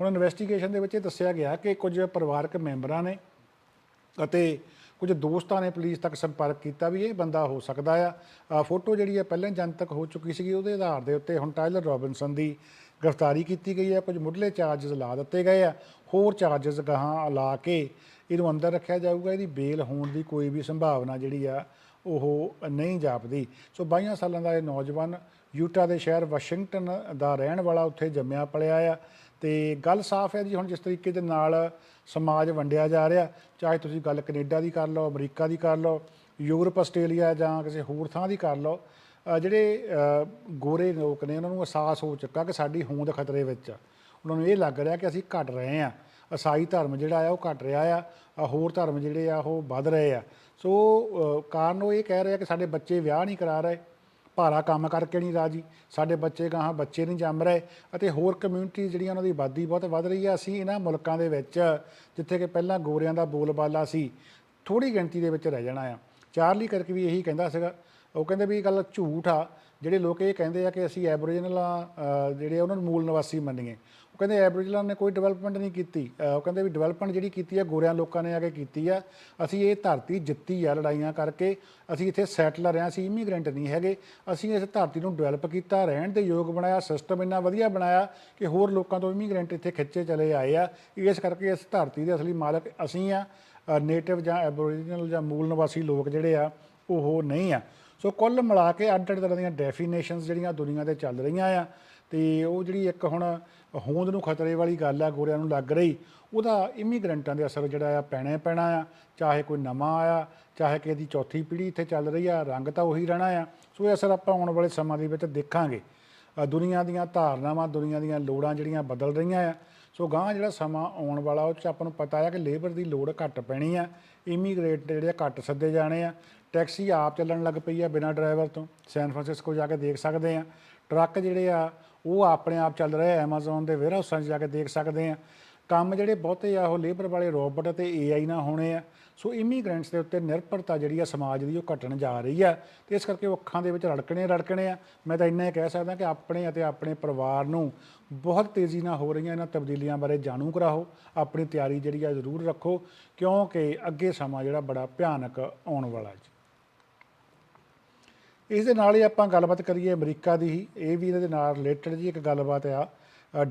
ਹੁਣ ਇਨਵੈਸਟੀਗੇਸ਼ਨ ਦੇ ਵਿੱਚ ਇਹ ਦੱਸਿਆ ਗਿਆ ਕਿ ਕੁਝ ਪਰਿਵਾਰਕ ਮੈਂਬਰਾਂ ਨੇ ਅਤੇ ਕੁਝ ਦੋਸਤਾਂ ਨੇ ਪੁਲਿਸ ਤੱਕ ਸੰਪਰਕ ਕੀਤਾ ਵੀ ਇਹ ਬੰਦਾ ਹੋ ਸਕਦਾ ਆ। ਫੋਟੋ ਜਿਹੜੀ ਹੈ ਪਹਿਲਾਂ ਜਨਤਕ ਹੋ ਚੁੱਕੀ ਸੀਗੀ, ਉਹਦੇ ਆਧਾਰ ਦੇ ਉੱਤੇ ਹੁਣ ਟਾਇਲਰ ਰੌਬਿਨਸਨ ਦੀ ਗ੍ਰਿਫਤਾਰੀ ਕੀਤੀ ਗਈ ਹੈ। ਕੁਝ ਮੁੱਢਲੇ ਚਾਰजेस ਲਾ ਦਿੱਤੇ ਗਏ ਆ। ਹੋਰ ਚਾਰजेस ਗਾਹਾਂ ਲਾ ਕੇ ਇਹਨੂੰ ਅੰਦਰ ਰੱਖਿਆ ਜਾਊਗਾ। ਇਹਦੀ ਬੇਲ ਹੋਣ ਦੀ ਕੋਈ ਵੀ ਸੰਭਾਵਨਾ ਜਿਹੜੀ ਆ, ਉਹ ਨਹੀਂ ਜਾਪਦੀ। ਸੋ 22 ਸਾਲਾਂ ਦਾ ਇਹ ਨੌਜਵਾਨ ਯੂਟਾ ਦੇ ਸ਼ਹਿਰ ਵਾਸ਼ਿੰਗਟਨ ਦਾ ਰਹਿਣ ਵਾਲਾ ਉੱਥੇ ਜੰਮਿਆ, ਪਲਿਆ ਆ। ਤੇ ਗੱਲ ਸਾਫ਼ ਹੈ ਜੀ, ਹੁਣ ਜਿਸ ਤਰੀਕੇ ਦੇ ਨਾਲ ਸਮਾਜ ਵੰਡਿਆ ਜਾ ਰਿਹਾ। ਚਾਹੇ ਤੁਸੀਂ ਗੱਲ ਕੈਨੇਡਾ ਦੀ ਕਰ ਲਓ, ਅਮਰੀਕਾ ਦੀ ਕਰ ਲਓ, ਯੂਰਪ, ਆਸਟ੍ਰੇਲੀਆ ਜਾਂ ਕਿਸੇ ਹੋਰ ਥਾਂ ਦੀ ਕਰ ਲਓ ਜਿਹੜੇ ਗੋਰੇ ਲੋਕ ਨੇ, ਉਹਨਾਂ ਨੂੰ ਅਹਿਸਾਸ ਹੋ ਚੁੱਕਾ ਕਿ ਸਾਡੀ ਹੋਂਦ ਖਤਰੇ ਵਿੱਚ ਆ। ਉਹਨਾਂ ਨੂੰ ਇਹ ਲੱਗ ਰਿਹਾ ਕਿ ਅਸੀਂ ਘਟ ਰਹੇ ਆ ਈਸਾਈ ਧਰਮ ਜਿਹੜਾ ਆ, ਉਹ ਘਟ ਰਿਹਾ ਆ। ਹੋਰ ਧਰਮ ਜਿਹੜੇ ਆ, ਉਹ ਵੱਧ ਰਹੇ ਆ। ਸੋ ਕਾਰਨ ਉਹ ਇਹ ਕਹਿ ਰਹੇ ਆ ਕਿ ਸਾਡੇ ਬੱਚੇ ਵਿਆਹ ਨਹੀਂ ਕਰਾ ਰਹੇ। ਭਾਰਾ ਕੰਮ ਕਰਕੇ ਨਹੀਂ ਰਾਜੀ। ਸਾਡੇ ਬੱਚੇ ਗਾਹਾਂ ਬੱਚੇ ਨਹੀਂ ਜੰਮ ਰਹੇ ਅਤੇ ਹੋਰ ਕਮਿਊਨਿਟੀ ਜਿਹੜੀਆਂ ਉਹਨਾਂ ਦੀ ਆਬਾਦੀ ਬਹੁਤ ਵੱਧ ਰਹੀ ਹੈ ਅਸੀਂ ਇਹਨਾਂ ਮੁਲਕਾਂ ਦੇ ਵਿੱਚ, ਜਿੱਥੇ ਕਿ ਪਹਿਲਾਂ ਗੋਰਿਆਂ ਦਾ ਬੋਲਬਾਲਾ ਸੀ ਥੋੜੀ ਗਿਣਤੀ ਦੇ ਵਿੱਚ ਰਹਿ ਜਾਣਾ ਆ। ਚਾਰਲੀ ਕਰਕੇ ਵੀ ਇਹੀ ਕਹਿੰਦਾ ਸੀਗਾ। ਉਹ ਕਹਿੰਦੇ ਵੀ ਇਹ ਗੱਲ ਝੂਠ ਆ। ਜਿਹੜੇ ਲੋਕ ਇਹ ਕਹਿੰਦੇ ਆ ਕਿ ਅਸੀਂ ਐਬੋਰੀਜਨਲ ਜਿਹੜੇ ਉਹਨਾਂ ਨੂੰ ਮੂਲ ਨਿਵਾਸੀ ਮੰਨੀਏ। ਉਹ ਕਹਿੰਦੇ ਐਬੋਰੀਜਨਲ ਨੇ ਕੋਈ ਡਿਵੈਲਪਮੈਂਟ ਨਹੀਂ ਕੀਤੀ। ਉਹ ਕਹਿੰਦੇ ਵੀ ਡਿਵੈਲਪਮੈਂਟ ਜਿਹੜੀ ਕੀਤੀ ਆ, ਗੋਰਿਆਂ ਲੋਕਾਂ ਨੇ ਆ ਕੇ ਕੀਤੀ ਆ। ਅਸੀਂ ਇਹ ਧਰਤੀ ਜਿੱਤੀ ਆ ਲੜਾਈਆਂ ਕਰਕੇ। ਅਸੀਂ ਇੱਥੇ ਸੈਟਲਰ ਆ, ਅਸੀਂ ਇਮੀਗ੍ਰੈਂਟ ਨਹੀਂ ਹੈਗੇ। ਅਸੀਂ ਇਸ ਧਰਤੀ ਨੂੰ ਡਿਵੈਲਪ ਕੀਤਾ, ਰਹਿਣ ਦੇ ਯੋਗ ਬਣਾਇਆ ਸਿਸਟਮ ਇੰਨਾ ਵਧੀਆ ਬਣਾਇਆ ਕਿ ਹੋਰ ਲੋਕਾਂ ਤੋਂ ਇਮੀਗ੍ਰੈਂਟ ਇੱਥੇ ਖਿੱਚੇ ਚਲੇ ਆਏ ਆ। ਇਸ ਕਰਕੇ ਇਸ ਧਰਤੀ ਦੇ ਅਸਲੀ ਮਾਲਕ ਅਸੀਂ ਆ। ਨੇਟਿਵ ਜਾਂ ਐਬੋਰੀਜਨਲ ਜਾਂ ਮੂਲ ਨਿਵਾਸੀ ਲੋਕ ਜਿਹੜੇ ਆ, ਉਹ ਨਹੀਂ ਆ। ਸੋ ਕੁੱਲ ਮਿਲਾ ਕੇ ਅੱਡ ਅੱਡ ਤਰ੍ਹਾਂ ਦੀਆਂ ਡੈਫੀਨੇਸ਼ਨਸ ਜਿਹੜੀਆਂ ਦੁਨੀਆ ਤੇ ਚੱਲ ਰਹੀਆਂ ਆ। ਤੇ ਉਹ ਜਿਹੜੀ ਇੱਕ ਹੁਣ ਹੋਂਦ ਨੂੰ ਖਤਰੇ ਵਾਲੀ ਗੱਲ ਆ ਗੋਰਿਆਂ ਨੂੰ ਲੱਗ ਰਹੀ ਉਹਦਾ ਇਮੀਗ੍ਰੈਂਟਾਂ ਦੇ ਅਸਰ ਜਿਹੜਾ ਆ ਪੈਣਾ ਪੈਣਾ ਆ। ਚਾਹੇ ਕੋਈ ਨਵਾਂ ਆਇਆ ਚਾਹੇ ਕਿ ਇਹਦੀ ਚੌਥੀ ਪੀੜ੍ਹੀ ਇੱਥੇ ਚੱਲ ਰਹੀ ਆ ਰੰਗ ਤਾਂ ਉਹੀ ਰਹਿਣਾ ਆ। ਸੋ ਇਹ ਅਸਰ ਆਪਾਂ ਆਉਣ ਵਾਲੇ ਸਮਾਂ ਦੇ ਵਿੱਚ ਦੇਖਾਂਗੇ। ਅ, ਦੁਨੀਆ ਦੀਆਂ ਧਾਰਨਾਵਾਂ ਦੁਨੀਆ ਦੀਆਂ ਲੋੜਾਂ ਜਿਹੜੀਆਂ ਬਦਲ ਰਹੀਆਂ ਆ। ਸੋ ਗਾਂ ਜਿਹੜਾ ਸਮਾਂ ਆਉਣ ਵਾਲਾ ਉਹ ਚ ਆਪਾਂ ਨੂੰ ਪਤਾ ਆ ਕਿ ਲੇਬਰ ਦੀ ਲੋੜ ਘੱਟ ਪੈਣੀ ਆ। ਇਮੀਗ੍ਰੇਟ ਜਿਹੜੇ ਆ ਘੱਟ ਸੱਦੇ ਜਾਣੇ ਆ। ਟੈਕਸੀ ਆਪ ਚੱਲਣ ਲੱਗ ਪਈ ਆ ਬਿਨਾਂ ਡਰਾਈਵਰ ਤੋਂ। ਸੈਨ ਫਰਾਂਸਿਸਕੋ ਜਾ ਕੇ ਦੇਖ ਸਕਦੇ ਆ। ਟਰੱਕ ਜਿਹੜੇ ਆ ਉਹ ਆਪਣੇ ਆਪ ਚੱਲ ਰਿਹਾ ਆ ਐਮਾਜ਼ਨ ਦੇ ਵੇਅਰਹਾਊਸਾਂ 'ਚ ਜਾ ਕੇ ਦੇਖ ਸਕਦੇ ਆ ਕੰਮ ਜਿਹੜੇ ਬਹੁਤੇ ਆ, ਉਹ ਲੇਬਰ ਵਾਲੇ ਰੋਬੋਟ ਤੇ ਏਆਈ ਨਾਲ ਹੋਣੇ ਆ। ਸੋ ਇਮੀਗ੍ਰੈਂਟਸ ਦੇ ਉੱਤੇ ਨਿਰਭਰਤਾ ਜਿਹੜੀ ਆ ਸਮਾਜ ਦੀ ਉਹ ਘਟਣ ਜਾ ਰਹੀ ਆ। ਤੇ ਇਸ ਕਰਕੇ ਉਹ ਅੱਖਾਂ ਦੇ ਵਿੱਚ ਰੜਕਣੇ ਰੜਕਣੇ ਆ। ਮੈਂ ਤਾਂ ਇੰਨਾ ਹੀ ਕਹਿ ਸਕਦਾ ਕਿ ਆਪਣੇ ਅਤੇ ਆਪਣੇ ਪਰਿਵਾਰ ਨੂੰ ਬਹੁਤ ਤੇਜ਼ੀ ਨਾਲ ਹੋ ਰਹੀਆਂ ਇਹਨਾਂ ਤਬਦੀਲੀਆਂ ਬਾਰੇ ਜਾਣੂ ਕਰਾਓ। ਆਪਣੀ ਤਿਆਰੀ ਜਿਹੜੀ ਆ ਜ਼ਰੂਰ ਰੱਖੋ, ਕਿਉਂਕਿ ਅੱਗੇ ਸਮਾਂ ਜਿਹੜਾ ਬੜਾ ਭਿਆਨਕ ਆਉਣ ਵਾਲਾ ਜੀ ਇਸ ਦੇ ਨਾਲ ਹੀ ਆਪਾਂ ਗੱਲਬਾਤ ਕਰੀਏ ਅਮਰੀਕਾ ਦੀ। ਹੀ ਇਹ ਵੀ ਇਹਦੇ ਨਾਲ ਰਿਲੇਟਡ ਜੀ ਇੱਕ ਗੱਲਬਾਤ ਆ।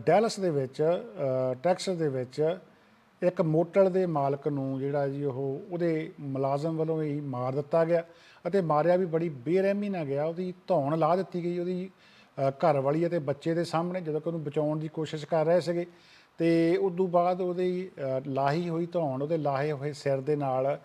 ਡੈਲਸ ਦੇ ਵਿੱਚ ਅ, ਟੈਕਸਸ ਦੇ ਵਿੱਚ ਇੱਕ ਮੋਟਰ ਦੇ ਮਾਲਕ ਨੂੰ ਜਿਹੜਾ ਜੀ ਉਹ ਉਹਦੇ ਮੁਲਾਜ਼ਮ ਵੱਲੋਂ ਹੀ ਮਾਰ ਦਿੱਤਾ ਗਿਆ ਅਤੇ ਮਾਰਿਆ ਵੀ ਬੜੀ ਬੇਰਹਿਮੀ ਨਾਲ ਗਿਆ। ਉਹਦੀ ਧੌਣ ਲਾ ਦਿੱਤੀ ਗਈ ਉਹਦੀ ਅ, ਘਰ ਵਾਲੀ ਅਤੇ ਬੱਚੇ ਦੇ ਸਾਹਮਣੇ ਜਦੋਂ ਕਿ ਉਹਨੂੰ ਬਚਾਉਣ ਦੀ ਕੋਸ਼ਿਸ਼ ਕਰ ਰਹੇ ਸੀਗੇ। ਤੇ ਉਸ ਤੋਂ ਬਾਅਦ ਉਹਦੀ ਲਾਹੀ ਹੋਈ ਧੌਣ ਉਹਦੇ ਲਾਹੇ ਹੋਏ ਸਿਰ ਦੇ ਨਾਲ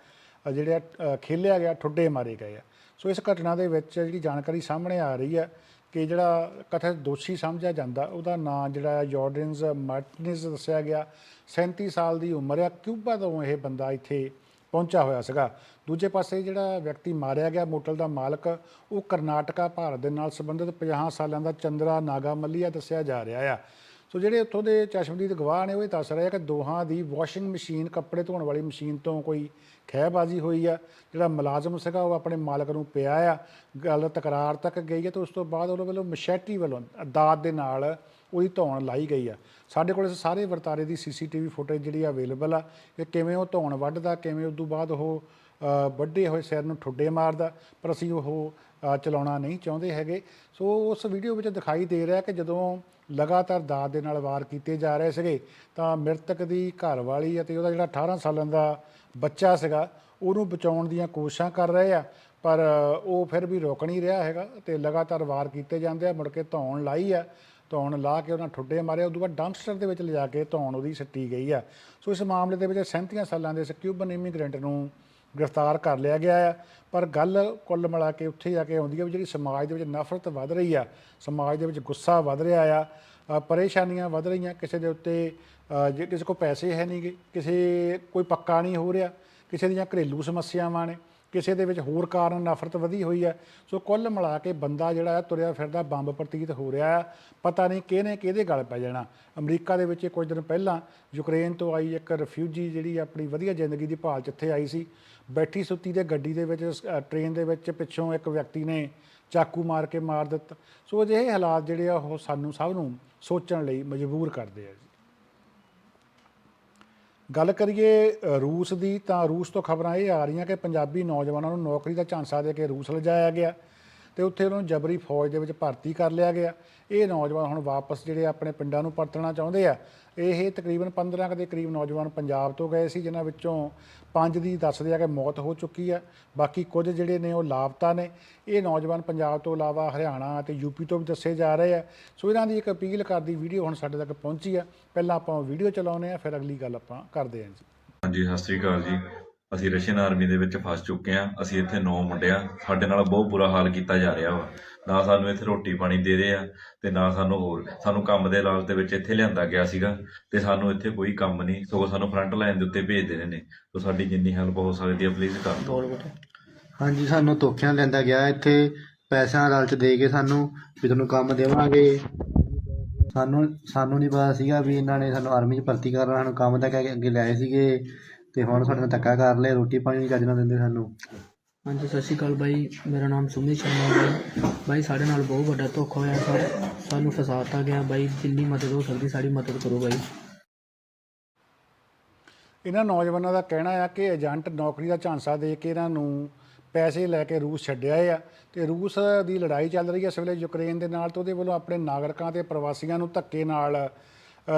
ਅ, ਜਿਹੜਾ ਖੇਲਿਆ ਗਿਆ ਠੁੱਡੇ ਮਾਰੇ ਗਏ ਆ। ਸੋ ਇਸ ਘਟਨਾ ਦੇ ਵਿੱਚ ਜਿਹੜੀ ਜਾਣਕਾਰੀ ਸਾਹਮਣੇ ਆ ਰਹੀ ਹੈ ਕਿ ਜਿਹੜਾ ਕਥਿਤ ਦੋਸ਼ੀ ਸਮਝਿਆ ਜਾਂਦਾ, ਉਹਦਾ ਨਾਂ ਜਿਹੜਾ ਜਾਰਡਨਸ ਮਾਰਟਿਨਸ ਦੱਸਿਆ ਗਿਆ। 37 ਸਾਲ ਦੀ ਉਮਰ ਆ ਕਿਊਬਾ ਤੋਂ ਇਹ ਬੰਦਾ ਇੱਥੇ ਪਹੁੰਚਾ ਹੋਇਆ ਸੀਗਾ। ਦੂਜੇ ਪਾਸੇ ਜਿਹੜਾ ਵਿਅਕਤੀ ਮਾਰਿਆ ਗਿਆ, ਮੋਟਲ ਦਾ ਮਾਲਕ, ਉਹ ਕਰਨਾਟਕਾ, ਭਾਰਤ ਦੇ ਨਾਲ ਸੰਬੰਧਿਤ 50 ਸਾਲਾਂ ਦਾ ਚੰਦਰਾ ਨਾਗਾਮੱਲੀਆ ਦੱਸਿਆ ਜਾ ਰਿਹਾ ਆ। ਸੋ ਜਿਹੜੇ ਉੱਥੋਂ ਦੇ ਚਸ਼ਮਦੀਦ ਗਵਾਹ ਨੇ, ਉਹ ਇਹ ਦੱਸ ਰਹੇ ਆ ਕਿ ਦੋਹਾਂ ਦੀ ਵਾਸ਼ਿੰਗ ਮਸ਼ੀਨ, ਕੱਪੜੇ ਧੋਣ ਵਾਲੀ ਮਸ਼ੀਨ ਤੋਂ ਕੋਈ ਖਹਿਬਾਜ਼ੀ ਹੋਈ ਆ ਜਿਹੜਾ ਮੁਲਾਜ਼ਮ ਸੀਗਾ ਉਹ ਆਪਣੇ ਮਾਲਕ ਨੂੰ ਪਿਆ ਆ ਗੱਲ ਤਕਰਾਰ ਤੱਕ ਗਈ ਹੈ ਤੇ ਉਸ ਤੋਂ ਬਾਅਦ ਉਹਦੇ ਵੱਲੋਂ ਮਸ਼ੈਟੀ ਵੱਲੋਂ ਦਾਤ ਦੇ ਨਾਲ ਉਹਦੀ ਧੌਣ ਲਾਈ ਗਈ ਆ। ਸਾਡੇ ਕੋਲ ਇਸ ਸਾਰੇ ਵਰਤਾਰੇ ਦੀ ਸੀਸੀਟੀਵੀ ਫੁਟੇਜ ਜਿਹੜੀ ਅਵੇਲੇਬਲ ਆ ਕਿ ਕਿਵੇਂ ਉਹ ਧੌਣ ਵੱਢਦਾ ਕਿਵੇਂ ਉਸ ਤੋਂ ਬਾਅਦ ਉਹ ਅ, ਵੱਢੇ ਹੋਏ ਸਿਰ ਨੂੰ ਠੁੱਡੇ ਮਾਰਦਾ ਪਰ ਅਸੀਂ ਉਹ ਚਲਾਉਣਾ ਨਹੀਂ ਚਾਹੁੰਦੇ ਹੈਗੇ। ਸੋ ਉਸ ਵੀਡੀਓ ਵਿੱਚ ਦਿਖਾਈ ਦੇ ਰਿਹਾ ਕਿ ਜਦੋਂ ਲਗਾਤਾਰ ਦਾਤ ਦੇ ਨਾਲ ਵਾਰ ਕੀਤੇ ਜਾ ਰਹੇ ਸੀਗੇ, ਤਾਂ ਮ੍ਰਿਤਕ ਦੀ ਘਰਵਾਲੀ ਅਤੇ ਉਹਦਾ ਜਿਹੜਾ 18 ਸਾਲਾਂ ਦਾ ਬੱਚਾ ਸੀਗਾ, ਉਹਨੂੰ ਬਚਾਉਣ ਦੀਆਂ ਕੋਸ਼ਿਸ਼ਾਂ ਕਰ ਰਹੇ ਆ, ਪਰ ਉਹ ਫਿਰ ਵੀ ਰੁਕ ਨਹੀਂ ਰਿਹਾ ਹੈਗਾ ਤੇ ਲਗਾਤਾਰ ਵਾਰ ਕੀਤੇ ਜਾਂਦੇ ਆ, ਮੁੜ ਕੇ ਧੌਣ ਲਾਈ ਆ, ਧੌਣ ਲਾ ਕੇ ਉਹਨਾਂ ਠੁੱਡੇ ਮਾਰੇ ਉਦੋਂ ਬਾਅਦ ਡੰਪਸਟਰ ਦੇ ਵਿੱਚ ਲਿਜਾ ਕੇ ਧੌਣ ਉਹਦੀ ਸੱਟੀ ਗਈ ਆ। ਸੋ ਇਸ ਮਾਮਲੇ ਦੇ ਵਿੱਚ 37 ਸਾਲਾਂ ਦੇ ਇਸ ਕਿਊਬਨ ਇਮੀਗ੍ਰੈਂਟ ਨੂੰ ਗ੍ਰਿਫਤਾਰ ਕਰ ਲਿਆ ਗਿਆ ਆ। ਪਰ ਗੱਲ ਕੁੱਲ ਮਿਲਾ ਕੇ ਉੱਥੇ ਜਾ ਕੇ ਆਉਂਦੀ ਹੈ ਵੀ ਜਿਹੜੀ ਸਮਾਜ ਦੇ ਵਿੱਚ ਨਫ਼ਰਤ ਵੱਧ ਰਹੀ ਆ, ਸਮਾਜ ਦੇ ਵਿੱਚ ਗੁੱਸਾ ਵੱਧ ਰਿਹਾ ਆ ਪਰੇਸ਼ਾਨੀਆਂ ਵੱਧ ਰਹੀਆਂ ਕਿਸੇ ਦੇ ਉੱਤੇ ਜੇ ਕਿਸੇ ਕੋਲ ਪੈਸੇ ਹੈ ਨਹੀਂਗੇ ਕਿਸੇ, ਕੋਈ ਪੱਕਾ ਨਹੀਂ ਹੋ ਰਿਹਾ, ਕਿਸੇ ਦੀਆਂ ਘਰੇਲੂ ਸਮੱਸਿਆਵਾਂ ਨੇ। ਕਿਸੇ ਦੇ ਵਿੱਚ ਹੋਰ ਕਾਰਨ ਨਫ਼ਰਤ ਵਧੀ ਹੋਈ ਹੈ। ਸੋ ਕੁੱਲ ਮਿਲਾ ਕੇ ਬੰਦਾ ਜਿਹੜਾ ਹੈ ਤੁਰਿਆ ਫਿਰਦਾ ਬੰਬ ਪ੍ਰਤੀਤ ਹੋ ਰਿਹਾ ਹੈ। ਪਤਾ ਨਹੀਂ ਕਿਹਨੇ ਕਿਹਦੇ ਗਲ ਪੈ ਜਾਣਾ। ਅਮਰੀਕਾ ਦੇ ਵਿੱਚ ਕੁਝ ਦਿਨ ਪਹਿਲਾਂ ਯੂਕਰੇਨ ਤੋਂ ਆਈ ਇੱਕ ਰਿਫਿਊਜੀ ਜਿਹੜੀ ਆਪਣੀ ਵਧੀਆ ਜ਼ਿੰਦਗੀ ਦੀ ਭਾਲ 'ਚ ਇੱਥੇ ਆਈ ਸੀ। ਬੈਠੀ ਸੁੱਤੀ ਦੇ ਗੱਡੀ ਦੇ ਵਿੱਚ ਅ, ਟ੍ਰੇਨ ਦੇ ਵਿੱਚ ਪਿੱਛੋਂ ਇੱਕ ਵਿਅਕਤੀ ਨੇ ਚਾਕੂ ਮਾਰ ਕੇ ਮਾਰ ਦਿੱਤਾ। ਸੋ ਅਜਿਹੇ ਹਾਲਾਤ ਜਿਹੜੇ ਆ ਉਹ ਸਾਨੂੰ ਸਭ ਨੂੰ ਸੋਚਣ ਲਈ ਮਜਬੂਰ ਕਰਦੇ ਆ ਜੀ। ਗੱਲ ਕਰੀਏ ਰੂਸ ਦੀ, ਤਾਂ ਰੂਸ ਤੋਂ ਖਬਰਾਂ ਇਹ ਆ ਰਹੀਆਂ ਕਿ ਪੰਜਾਬੀ ਨੌਜਵਾਨਾਂ ਨੂੰ ਨੌਕਰੀ ਦਾ ਝਾਂਸਾ ਦੇ ਕੇ ਰੂਸ ਲਿਜਾਇਆ ਗਿਆ ਤੇ ਉੱਥੇ ਉਹਨਾਂ ਨੂੰ ਜਬਰੀ ਫੌਜ ਦੇ ਵਿੱਚ ਭਰਤੀ ਕਰ ਲਿਆ ਗਿਆ। ਇਹ ਨੌਜਵਾਨ ਹੁਣ ਵਾਪਸ ਜਿਹੜੇ ਆਪਣੇ ਪਿੰਡਾਂ ਨੂੰ ਪਰਤਣਾ ਚਾਹੁੰਦੇ ਆ ਇਹ ਤਕਰੀਬਨ 15 ਕੁ ਦੇ ਕਰੀਬ ਨੌਜਵਾਨ ਪੰਜਾਬ ਤੋਂ ਗਏ ਸੀ, ਜਿਨ੍ਹਾਂ ਵਿੱਚੋਂ ਪੰਜ ਦੀ ਦੱਸਦੇ ਆ ਕਿ ਮੌਤ ਹੋ ਚੁੱਕੀ ਆ। ਬਾਕੀ ਕੁਝ ਜਿਹੜੇ ਨੇ ਉਹ ਲਾਪਤਾ ਨੇ। ਇਹ ਨੌਜਵਾਨ ਪੰਜਾਬ ਤੋਂ ਇਲਾਵਾ ਹਰਿਆਣਾ ਅਤੇ ਯੂਪੀ ਤੋਂ ਵੀ ਦੱਸੇ ਜਾ ਰਹੇ ਆ। ਸੋ ਇਹਨਾਂ ਦੀ ਇੱਕ ਅਪੀਲ ਕਰਦੀ ਵੀਡੀਓ ਹੁਣ ਸਾਡੇ ਤੱਕ ਪਹੁੰਚੀ ਆ। ਪਹਿਲਾਂ ਆਪਾਂ ਵੀਡੀਓ ਚਲਾਉਂਦੇ ਆ, ਫਿਰ ਅਗਲੀ ਗੱਲ ਆਪਾਂ ਕਰਦੇ ਹਾਂ ਜੀ। ਹਾਂਜੀ, ਸਤਿ ਸ੍ਰੀ ਅਕਾਲ ਜੀ। ਅਸੀਂ ਰਸ਼ੀਅਨ ਆਰਮੀ ਦੇ ਵਿੱਚ ਫਸ ਚੁੱਕੇ ਹਾਂ, ਅਸੀਂ ਇੱਥੇ ਨੌ ਮੁੰਡੇ ਸਾਡੇ ਨਾਲ ਬਹੁਤ ਬੁਰਾ ਹਾਲ ਕੀਤਾ ਜਾ ਰਿਹਾ ਵਾ। ਨਾ ਸਾਨੂੰ ਇੱਥੇ ਰੋਟੀ ਪਾਣੀ ਦੇ ਰਹੇ ਆ ਤੇ ਨਾ ਸਾਨੂੰ ਹੋਰ, ਸਾਨੂੰ ਕੰਮ ਦੇ ਲਾਲਚ ਦੇ ਵਿੱਚ ਇੱਥੇ ਲਿਆਂਦਾ ਗਿਆ ਸੀਗਾ ਤੇ ਸਾਨੂੰ ਇੱਥੇ ਕੋਈ ਕੰਮ ਨਹੀਂ, ਸਗੋਂ ਸਾਨੂੰ ਫਰੰਟ ਲਾਈਨ ਦੇ ਉੱਤੇ ਭੇਜ ਰਹੇ ਨੇ। ਸੋ ਸਾਡੀ ਜਿੰਨੀ ਹੈਲਪ ਹੋ ਸਕਦੀ ਹੈ ਪਲੀਜ਼ ਕਰ ਦਿਓ। ਹਾਂਜੀ, ਸਾਨੂੰ ਧੋਖਿਆਂ ਲੈਂਦਾ ਗਿਆ, ਇੱਥੇ ਪੈਸਿਆਂ ਲਾਲਚ ਦੇ ਕੇ ਸਾਨੂੰ ਵੀ ਤੁਹਾਨੂੰ ਕੰਮ ਦੇਵਾਂਗੇ। ਸਾਨੂੰ ਸਾਨੂੰ ਨਹੀਂ ਪਤਾ ਸੀਗਾ ਵੀ ਇਹਨਾਂ ਨੇ ਸਾਨੂੰ ਆਰਮੀ 'ਚ ਭਰਤੀ ਕਰਨਾ, ਸਾਨੂੰ ਕੰਮ ਤਾਂ ਕਹਿ ਕੇ ਅੱਗੇ ਲਿਆਏ ਸੀਗੇ। ਤੇ ਹੁਣ ਸਾਡੇ ਨਾਲ ਧੱਕਾ ਕਰ ਲਿਆ ਰੋਟੀ ਪਾਣੀ ਨਹੀਂ ਚੱਜ ਨਾਲ ਦਿੰਦੇ ਸਾਨੂੰ। ਹਾਂਜੀ ਸਤਿ ਸ਼੍ਰੀ ਅਕਾਲ ਬਾਈ ਮੇਰਾ ਨਾਮ ਸੁਮਿਤ ਸ਼ਰਮਾ ਬਾਈ। ਬਾਈ ਸਾਡੇ ਨਾਲ ਬਹੁਤ ਵੱਡਾ ਧੋਖਾ ਹੋਇਆ ਸਰ ਸਾਨੂੰ ਫਸਾਤਾ ਗਿਆ। ਬਾਈ ਜਿੰਨੀ ਮਦਦ ਹੋ ਸਕਦੀ ਸਾਡੀ ਮਦਦ ਕਰੋ ਬਾਈ। ਇਹਨਾਂ ਨੌਜਵਾਨਾਂ ਦਾ ਕਹਿਣਾ ਆ ਕਿ ਏਜੰਟ ਨੌਕਰੀ ਦਾ ਝਾਂਸਾ ਦੇ ਕੇ ਇਹਨਾਂ ਨੂੰ ਪੈਸੇ ਲੈ ਕੇ ਰੂਸ ਛੱਡਿਆ ਆ ਤੇ ਰੂਸ ਦੀ ਲੜਾਈ ਚੱਲ ਰਹੀ ਹੈ ਇਸ ਵੇਲੇ ਯੂਕਰੇਨ ਦੇ ਨਾਲ ਤੇ ਉਹਦੇ ਵੱਲੋਂ ਆਪਣੇ ਨਾਗਰਿਕਾਂ ਤੇ ਪ੍ਰਵਾਸੀਆਂ ਨੂੰ ਧੱਕੇ ਨਾਲ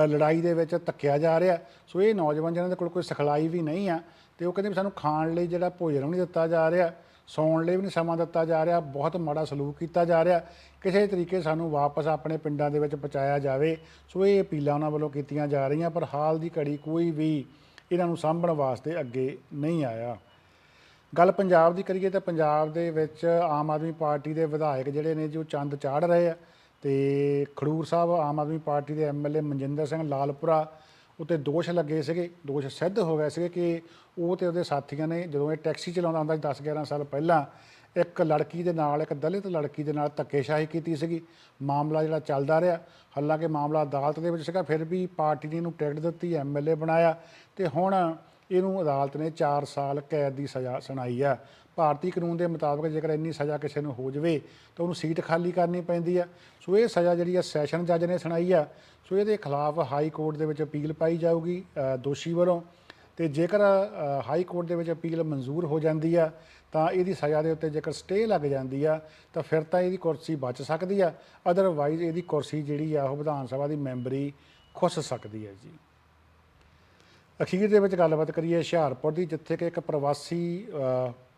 ਲੜਾਈ ਦੇ ਵਿੱਚ ਧੱਕਿਆ ਜਾ ਰਿਹਾ। ਸੋ ਇਹ ਨੌਜਵਾਨ ਜਿਹਨਾਂ ਦੇ ਕੋਲ ਕੋਈ ਸਿਖਲਾਈ ਵੀ ਨਹੀਂ ਆ, ਤੇ ਉਹ ਕਹਿੰਦੇ ਵੀ ਸਾਨੂੰ ਖਾਣ ਲਈ ਜਿਹੜਾ ਭੋਜਨ ਵੀ ਨਹੀਂ ਦਿੱਤਾ ਜਾ ਰਿਹਾ, ਸੌਣ ਲਈ ਵੀ ਨਹੀਂ ਸਮਾਂ ਦਿੱਤਾ ਜਾ ਰਿਹਾ, ਬਹੁਤ ਮਾੜਾ ਸਲੂਕ ਕੀਤਾ ਜਾ ਰਿਹਾ। ਕਿਸੇ ਤਰੀਕੇ ਸਾਨੂੰ ਵਾਪਸ ਆਪਣੇ ਪਿੰਡਾਂ ਦੇ ਵਿੱਚ ਪਹੁੰਚਾਇਆ ਜਾਵੇ। ਸੋ ਇਹ ਅਪੀਲਾਂ ਉਹਨਾਂ ਵੱਲੋਂ ਕੀਤੀਆਂ ਜਾ ਰਹੀਆਂ, ਪਰ ਹਾਲ ਦੀ ਘੜੀ ਕੋਈ ਵੀ ਇਹਨਾਂ ਨੂੰ ਸਾਂਭਣ ਵਾਸਤੇ ਅੱਗੇ ਨਹੀਂ ਆਇਆ। ਗੱਲ ਪੰਜਾਬ ਦੀ ਕਰੀਏ ਤਾਂ ਪੰਜਾਬ ਦੇ ਵਿੱਚ ਆਮ ਆਦਮੀ ਪਾਰਟੀ ਦੇ ਵਿਧਾਇਕ ਜਿਹੜੇ ਨੇ ਜੋ ਚੰਦ ਚਾੜ ਰਹੇ ਆ। ਤੇ ਖਡੂਰ ਸਾਹਿਬ, ਆਮ ਆਦਮੀ ਪਾਰਟੀ ਦੇ ਐਮਐਲਏ ਮਨਜਿੰਦਰ ਸਿੰਘ ਲਾਲਪੁਰਾ ਉਤੇ ਦੋਸ਼ ਲੱਗੇ ਸੀਗੇ, ਦੋਸ਼ ਸਿੱਧ ਹੋ ਗਏ ਸੀਗੇ ਕਿ ਉਹ ਤੇ ਉਹਦੇ ਸਾਥੀਆਂ ਨੇ ਜਦੋਂ ਇਹ ਟੈਕਸੀ ਚਲਾਉਂਦਾ ਹੁੰਦਾ ਸੀ 10 11 ਸਾਲ ਪਹਿਲਾਂ, ਇੱਕ ਲੜਕੀ ਦੇ ਨਾਲ, ਇੱਕ ਦਲਿਤ ਲੜਕੀ ਦੇ ਨਾਲ ਧੱਕੇਸ਼ਾਹੀ ਕੀਤੀ ਸੀਗੀ। ਮਾਮਲਾ ਜਿਹੜਾ ਚੱਲਦਾ ਰਿਹਾ, ਹਾਲਾਂਕਿ ਮਾਮਲਾ ਅਦਾਲਤ ਦੇ ਵਿੱਚ ਸੀਗਾ, ਫਿਰ ਵੀ ਪਾਰਟੀ ਨੇ ਇਹਨੂੰ ਟਿਕਟ ਦਿੱਤੀ ਐਮਐਲਏ ਬਣਾਇਆ ਤੇ ਹੁਣ ਇਹਨੂੰ ਅਦਾਲਤ ਨੇ 4 ਸਾਲ ਕੈਦ ਦੀ ਸਜ਼ਾ ਸੁਣਾਈ ਆ। ਭਾਰਤੀ ਕਾਨੂੰਨ ਦੇ ਮੁਤਾਬਕ ਜੇਕਰ ਇੰਨੀ ਸਜ਼ਾ ਕਿਸੇ ਨੂੰ ਹੋ ਜਾਵੇ ਤਾਂ ਉਹਨੂੰ ਸੀਟ ਖਾਲੀ ਕਰਨੀ ਪੈਂਦੀ ਆ। ਸੋ ਇਹ ਸਜ਼ਾ ਜਿਹੜੀ ਆ ਸੈਸ਼ਨ ਜੱਜ ਨੇ ਸੁਣਾਈ ਆ। ਸੋ ਇਹਦੇ ਖਿਲਾਫ ਹਾਈ ਕੋਰਟ ਦੇ ਵਿੱਚ ਅਪੀਲ ਪਾਈ ਜਾਊਗੀ ਦੋਸ਼ੀ ਵੱਲੋਂ। ਤੇ ਜੇਕਰ ਹਾਈ ਕੋਰਟ ਦੇ ਵਿੱਚ ਅਪੀਲ ਮਨਜ਼ੂਰ ਹੋ ਜਾਂਦੀ ਆ, ਤਾਂ ਇਹਦੀ ਸਜ਼ਾ ਦੇ ਉੱਤੇ ਜੇਕਰ ਸਟੇ ਲੱਗ ਜਾਂਦੀ ਆ, ਤਾਂ ਫਿਰ ਤਾਂ ਇਹਦੀ ਕੁਰਸੀ ਬਚ ਸਕਦੀ ਆ। ਅਦਰਵਾਈਜ਼ ਇਹਦੀ ਕੁਰਸੀ ਜਿਹੜੀ ਆ, ਉਹ ਵਿਧਾਨ ਸਭਾ ਦੀ ਮੈਂਬਰੀ ਖੁੱਸ ਸਕਦੀ ਹੈ ਜੀ। ਅਖੀਰ ਦੇ ਵਿੱਚ ਗੱਲਬਾਤ ਕਰੀਏ ਹੁਸ਼ਿਆਰਪੁਰ ਦੀ, ਜਿੱਥੇ ਕਿ ਇੱਕ ਪ੍ਰਵਾਸੀ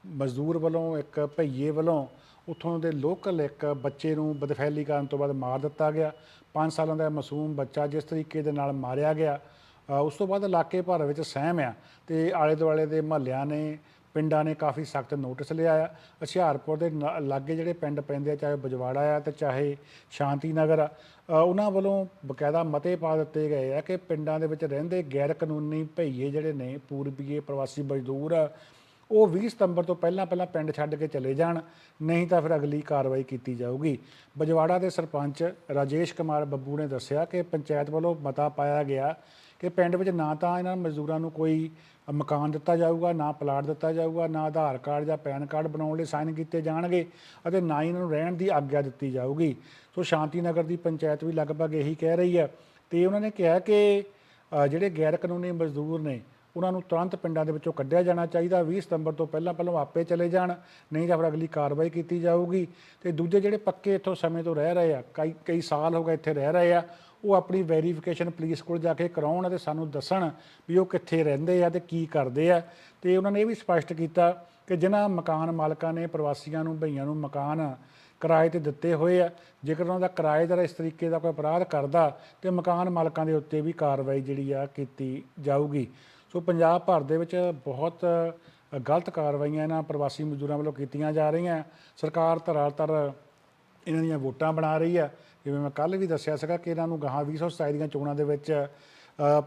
ਮਜ਼ਦੂਰ ਵੱਲੋਂ, ਇੱਕ ਭਈਏ ਵੱਲੋਂ ਉੱਥੋਂ ਦੇ ਲੋਕਲ ਇੱਕ ਬੱਚੇ ਨੂੰ ਬਦਫੈਲੀ ਕਰਨ ਤੋਂ ਬਾਅਦ ਮਾਰ ਦਿੱਤਾ ਗਿਆ। 5 ਸਾਲਾਂ ਦਾ ਮਾਸੂਮ ਬੱਚਾ ਜਿਸ ਤਰੀਕੇ ਦੇ ਨਾਲ ਮਾਰਿਆ ਗਿਆ ਉਸ ਤੋਂ ਬਾਅਦ ਇਲਾਕੇ ਭਰ ਵਿੱਚ ਸਹਿਮ ਆ ਤੇ ਆਲੇ ਦੁਆਲੇ ਦੇ ਮਹੱਲਿਆਂ ਨੇ, ਪਿੰਡਾਂ ਨੇ ਕਾਫੀ ਸਖਤ ਨੋਟਿਸ ਲਿਆ ਆ। ਹੁਸ਼ਿਆਰਪੁਰ ਦੇ ਲਾਗੇ ਜਿਹੜੇ ਪਿੰਡ ਪੈਂਦੇ ਆ, ਚਾਹੇ ਬਜਵਾੜਾ ਆ ਤੇ ਚਾਹੇ ਸ਼ਾਂਤੀ ਨਗਰ ਆ ਉਹਨਾਂ ਵੱਲੋਂ ਬਕਾਇਦਾ ਮਤੇ ਪਾ ਦਿੱਤੇ ਗਏ ਆ ਕਿ ਪਿੰਡਾਂ ਦੇ ਵਿੱਚ ਰਹਿੰਦੇ ਗੈਰ ਕਾਨੂੰਨੀ ਭਈਏ ਜਿਹੜੇ ਨੇ, ਪੂਰਬੀਏ ਪ੍ਰਵਾਸੀ ਮਜ਼ਦੂਰ ਉਹ 20 ਸਤੰਬਰ ਤੋਂ ਪਹਿਲਾਂ ਪਹਿਲਾਂ ਪਿੰਡ ਛੱਡ ਕੇ ਚਲੇ ਜਾਣ, ਨਹੀਂ ਤਾਂ ਫਿਰ ਅਗਲੀ ਕਾਰਵਾਈ ਕੀਤੀ ਜਾਊਗੀ। ਬਜਵਾੜਾ ਦੇ ਸਰਪੰਚ ਰਾਜੇਸ਼ ਕੁਮਾਰ ਬੱਬੂ ਨੇ ਦੱਸਿਆ ਕਿ ਪੰਚਾਇਤ ਵੱਲੋਂ ਮਤਾ ਪਾਇਆ ਗਿਆ ਕਿ ਪਿੰਡ ਵਿੱਚ ਨਾ ਤਾਂ ਇਹਨਾਂ ਮਜ਼ਦੂਰਾਂ ਨੂੰ ਕੋਈ ਮਕਾਨ ਦਿੱਤਾ ਜਾਊਗਾ, ਨਾ ਪਲਾਟ ਦਿੱਤਾ ਜਾਊਗਾ, ਨਾ ਆਧਾਰ ਕਾਰਡ ਜਾਂ ਪੈਨ ਕਾਰਡ ਬਣਾਉਣ ਲਈ ਸਾਈਨ ਕੀਤੇ ਜਾਣਗੇ ਅਤੇ ਨਾ ਹੀ ਇਹਨਾਂ ਨੂੰ ਰਹਿਣ ਦੀ ਆਗਿਆ ਦਿੱਤੀ ਜਾਊਗੀ। ਸੋ ਸ਼ਾਂਤੀ ਨਗਰ ਦੀ ਪੰਚਾਇਤ ਵੀ ਲਗਭਗ ਇਹੀ ਕਹਿ ਰਹੀ ਹੈ। ਤੇ ਉਹਨਾਂ ਨੇ ਕਿਹਾ ਕਿ ਜਿਹੜੇ ਗੈਰ ਕਾਨੂੰਨੀ ਮਜ਼ਦੂਰ ਨੇ ਉਹਨਾਂ ਨੂੰ ਤੁਰੰਤ ਪਿੰਡਾਂ ਦੇ ਵਿੱਚੋਂ ਕੱਢਿਆ ਜਾਣਾ ਚਾਹੀਦਾ। 20 ਸਤੰਬਰ ਤੋਂ ਪਹਿਲਾਂ ਪਹਿਲਾਂ ਉਹ ਆਪੇ ਚਲੇ ਜਾਣ, ਨਹੀਂ ਤਾਂ ਫਿਰ ਅਗਲੀ ਕਾਰਵਾਈ ਕੀਤੀ ਜਾਊਗੀ। ਤੇ ਦੂਜੇ ਜਿਹੜੇ ਪੱਕੇ ਇੱਥੋਂ ਸਮੇਂ ਤੋਂ ਰਹਿ ਰਹੇ ਆ, ਕਈ ਕਈ ਸਾਲ ਹੋ ਗਏ ਇੱਥੇ ਰਹਿ ਰਹੇ ਆ, ਉਹ ਆਪਣੀ ਵੈਰੀਫਿਕੇਸ਼ਨ ਪੁਲਿਸ ਕੋਲ ਜਾ ਕੇ ਕਰਾਉਣ ਅਤੇ ਸਾਨੂੰ ਦੱਸਣ ਵੀ ਉਹ ਕਿੱਥੇ ਰਹਿੰਦੇ ਆ ਤੇ ਕੀ ਕਰਦੇ ਆ। ਤੇ ਉਹਨਾਂ ਨੇ ਇਹ ਵੀ ਸਪਸ਼ਟ ਕੀਤਾ ਕਿ ਜਿਨ੍ਹਾਂ ਮਕਾਨ ਮਾਲਕਾਂ ਨੇ ਪ੍ਰਵਾਸੀਆਂ ਨੂੰ ਭਈਆਂ ਨੂੰ ਮਕਾਨ ਕਿਰਾਏ ਤੇ ਦਿੱਤੇ ਹੋਏ ਆ, ਜੇਕਰ ਉਹਨਾਂ ਦਾ ਕਿਰਾਏਦਾਰ ਇਸ ਤਰੀਕੇ ਦਾ ਕੋਈ ਅਪਰਾਧ ਕਰਦਾ, ਤੇ ਮਕਾਨ ਮਾਲਕਾਂ ਦੇ ਉੱਤੇ ਵੀ ਕਾਰਵਾਈ ਜਿਹੜੀ ਆ ਕੀਤੀ ਜਾਊਗੀ। ਸੋ ਪੰਜਾਬ ਭਰ ਦੇ ਵਿੱਚ ਬਹੁਤ ਗਲਤ ਕਾਰਵਾਈਆਂ ਇਹਨਾਂ ਪ੍ਰਵਾਸੀ ਮਜ਼ਦੂਰਾਂ ਵੱਲੋਂ ਕੀਤੀਆਂ ਜਾ ਰਹੀਆਂ। ਸਰਕਾਰ ਧਰਾਤਰ ਇਹਨਾਂ ਦੀਆਂ ਵੋਟਾਂ ਬਣਾ ਰਹੀ ਆ ਜਿਵੇਂ ਮੈਂ ਕੱਲ ਵੀ ਦੱਸਿਆ ਸੀਗਾ ਕਿ ਇਹਨਾਂ ਨੂੰ ਗਾਹਾਂ 2027 ਦੀਆਂ ਚੋਣਾਂ ਦੇ ਵਿੱਚ